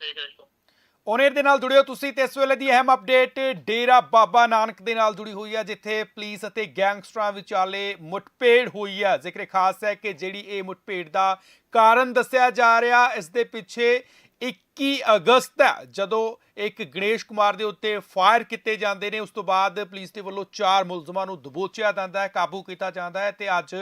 ਦੇਖ ਰਹੇ ਹੋ ਓਨੇਰ ਦੇ ਨਾਲ ਜੁੜਿਓ ਤੁਸੀਂ ਤੇ ਇਸ ਵੇਲੇ ਦੀ ਅਹਿਮ ਅਪਡੇਟ, ਡੇਰਾ ਬਾਬਾ ਨਾਨਕ ਦੇ ਨਾਲ ਜੁੜੀ ਹੋਈ ਹੈ ਜਿੱਥੇ ਪੁਲਿਸ ਅਤੇ ਗੈਂਗਸਟਰਾਂ ਵਿਚਾਲੇ ਮੁੱਠਭੇੜ ਹੋਈ ਹੈ ਜ਼ਿਕਰ ਖਾਸ ਹੈ ਕਿ ਜਿਹੜੀ ਇਹ ਮੁੱਠਭੇੜ ਦਾ ਕਾਰਨ ਦੱਸਿਆ ਜਾ ਰਿਹਾ, ਇਸ ਦੇ ਪਿੱਛੇ 21 ਅਗਸਤ ਹੈ, ਜਦੋਂ ਇੱਕ ਗਣੇਸ਼ ਕੁਮਾਰ ਦੇ ਉੱਤੇ ਫਾਇਰ ਕੀਤੇ ਜਾਂਦੇ ਨੇ, ਉਸ ਤੋਂ ਬਾਅਦ ਪੁਲਿਸ ਦੇ ਵੱਲੋਂ ਚਾਰ ਮੁਲਜ਼ਮਾਂ ਨੂੰ ਦਬੋਚਿਆ ਜਾਂਦਾ ਹੈ, ਕਾਬੂ ਕੀਤਾ ਜਾਂਦਾ ਹੈ ਤੇ ਅੱਜ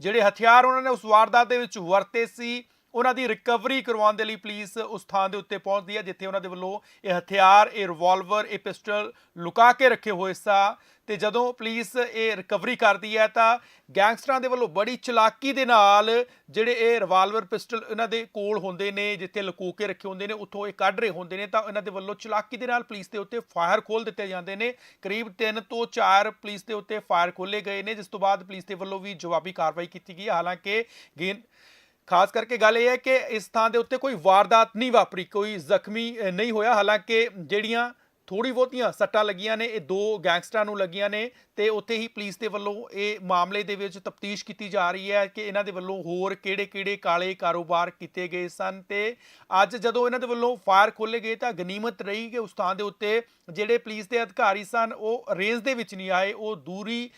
ਜਿਹੜੇ ਹਥਿਆਰ ਉਹਨਾਂ ਨੇ ਉਸ ਵਾਰਦਾਤ ਦੇ ਵਿੱਚ ਵਰਤੇ ਸੀ ਉਹਨਾਂ ਦੀ ਰਿਕਵਰੀ ਕਰਵਾਉਣ ਦੇ ਲਈ ਪੁਲਿਸ ਉਸ ਥਾਂ ਦੇ ਉੱਤੇ ਪਹੁੰਚਦੀ ਹੈ, ਜਿੱਥੇ ਉਹਨਾਂ ਦੇ ਵੱਲੋਂ ਇਹ ਹਥਿਆਰ, ਇਹ ਰਿਵਾਲਵਰ ਇਹ ਪਿਸਟਲ ਲੁਕਾ ਕੇ ਰੱਖੇ ਹੋਏ ਸਾ ਤੇ ਜਦੋਂ ਪੁਲਿਸ ਇਹ ਰਿਕਵਰੀ ਕਰਦੀ ਹੈ, ਤਾਂ ਗੈਂਗਸਟਰਾਂ ਦੇ ਵੱਲੋਂ ਬੜੀ ਚਲਾਕੀ ਦੇ ਨਾਲ ਜਿਹੜੇ ਇਹ ਰਿਵਾਲਵਰ ਪਿਸਟਲ ਇਹਨਾਂ ਦੇ ਕੋਲ ਹੁੰਦੇ ਨੇ, ਜਿੱਥੇ ਲੁਕੋ ਕੇ ਰੱਖੇ ਹੁੰਦੇ ਨੇ, ਉੱਥੋਂ ਇਹ ਕੱਢ ਰਹੇ ਹੁੰਦੇ ਨੇ, ਤਾਂ ਇਹਨਾਂ ਦੇ ਵੱਲੋਂ ਚਲਾਕੀ ਦੇ ਨਾਲ ਪੁਲਿਸ ਦੇ ਉੱਤੇ ਫਾਇਰ ਖੋਲ ਦਿੱਤੇ ਜਾਂਦੇ ਨੇ ਕਰੀਬ 3 ਤੋਂ 4 ਪੁਲਿਸ ਦੇ ਉੱਤੇ ਫਾਇਰ ਖੋਲੇ ਗਏ ਨੇ, ਜਿਸ ਤੋਂ ਬਾਅਦ ਪੁਲਿਸ ਦੇ ਵੱਲੋਂ ਵੀ ਜਵਾਬੀ ਕਾਰਵਾਈ ਕੀਤੀ ਗਈ ਹੈ। ਹਾਲਾਂਕਿ ਗੇਨ ਖਾਸ ਕਰਕੇ ਗੱਲ ਇਹ ਹੈ ਕਿ ਇਸ ਥਾਂ ਦੇ ਉੱਤੇ ਕੋਈ ਵਾਰਦਾਤ ਨਹੀਂ ਵਾਪਰੀ, ਕੋਈ ਜ਼ਖਮੀ ਨਹੀਂ ਹੋਇਆ। ਹਾਲਾਂਕਿ ਜਿਹੜੀਆਂ ਥੋੜੀ ਬਹੁਤੀਆਂ ਸੱਟਾਂ ਲੱਗੀਆਂ ਨੇ, ਇਹ ਦੋ ਗੈਂਗਸਟਰਾਂ ਨੂੰ ਲੱਗੀਆਂ ਨੇ ਤੇ ਉੱਥੇ ਹੀ ਪੁਲਿਸ ਦੇ ਵੱਲੋਂ ਇਹ ਮਾਮਲੇ ਦੇ ਵਿੱਚ ਤਫਤੀਸ਼ ਕੀਤੀ ਜਾ ਰਹੀ ਹੈ ਕਿ ਇਹਨਾਂ ਦੇ ਵੱਲੋਂ ਹੋਰ ਕਿਹੜੇ-ਕਿਹੜੇ ਕਾਲੇ ਕਾਰੋਬਾਰ ਕੀਤੇ ਗਏ ਸਨ ਤੇ ਅੱਜ ਜਦੋਂ ਇਹਨਾਂ ਦੇ ਵੱਲੋਂ ਫਾਇਰ ਖੋਲੇ ਗਏ ਤਾਂ ਗਨੀਮਤ ਰਹੀ ਕਿ ਉਸ ਥਾਂ ਦੇ ਉੱਤੇ ਜਿਹੜੇ ਪੁਲਿਸ ਦੇ ਅਧਿਕਾਰੀ ਸਨ, ਉਹ ਰੇਂਜ ਦੇ ਵਿੱਚ ਨਹੀਂ ਆਏ, ਉਹ ਦੂਰੀ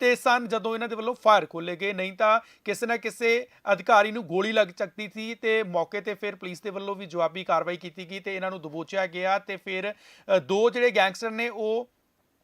ਤੇ ਸਨ ਜਦੋਂ ਇਹਨਾਂ ਦੇ ਵੱਲੋਂ ਫਾਇਰ ਖੋਲੇ ਗਏ। ਨਹੀਂ ਤਾਂ ਕਿਸੇ ਨਾ ਕਿਸੇ ਅਧਿਕਾਰੀ ਨੂੰ ਗੋਲੀ ਲੱਗ ਸਕਦੀ ਸੀ ਤੇ ਮੌਕੇ ਤੇ ਫਿਰ ਪੁਲਿਸ ਦੇ ਵੱਲੋਂ ਵੀ ਜਵਾਬੀ ਕਾਰਵਾਈ ਕੀਤੀ ਗਈ ਤੇ ਇਹਨਾਂ ਨੂੰ ਦਬੋਚਿਆ ਗਿਆ ਤੇ ਫਿਰ ਦੋ ਜਿਹੜੇ ਗੈਂਗਸਟਰ ਨੇ ਉਹ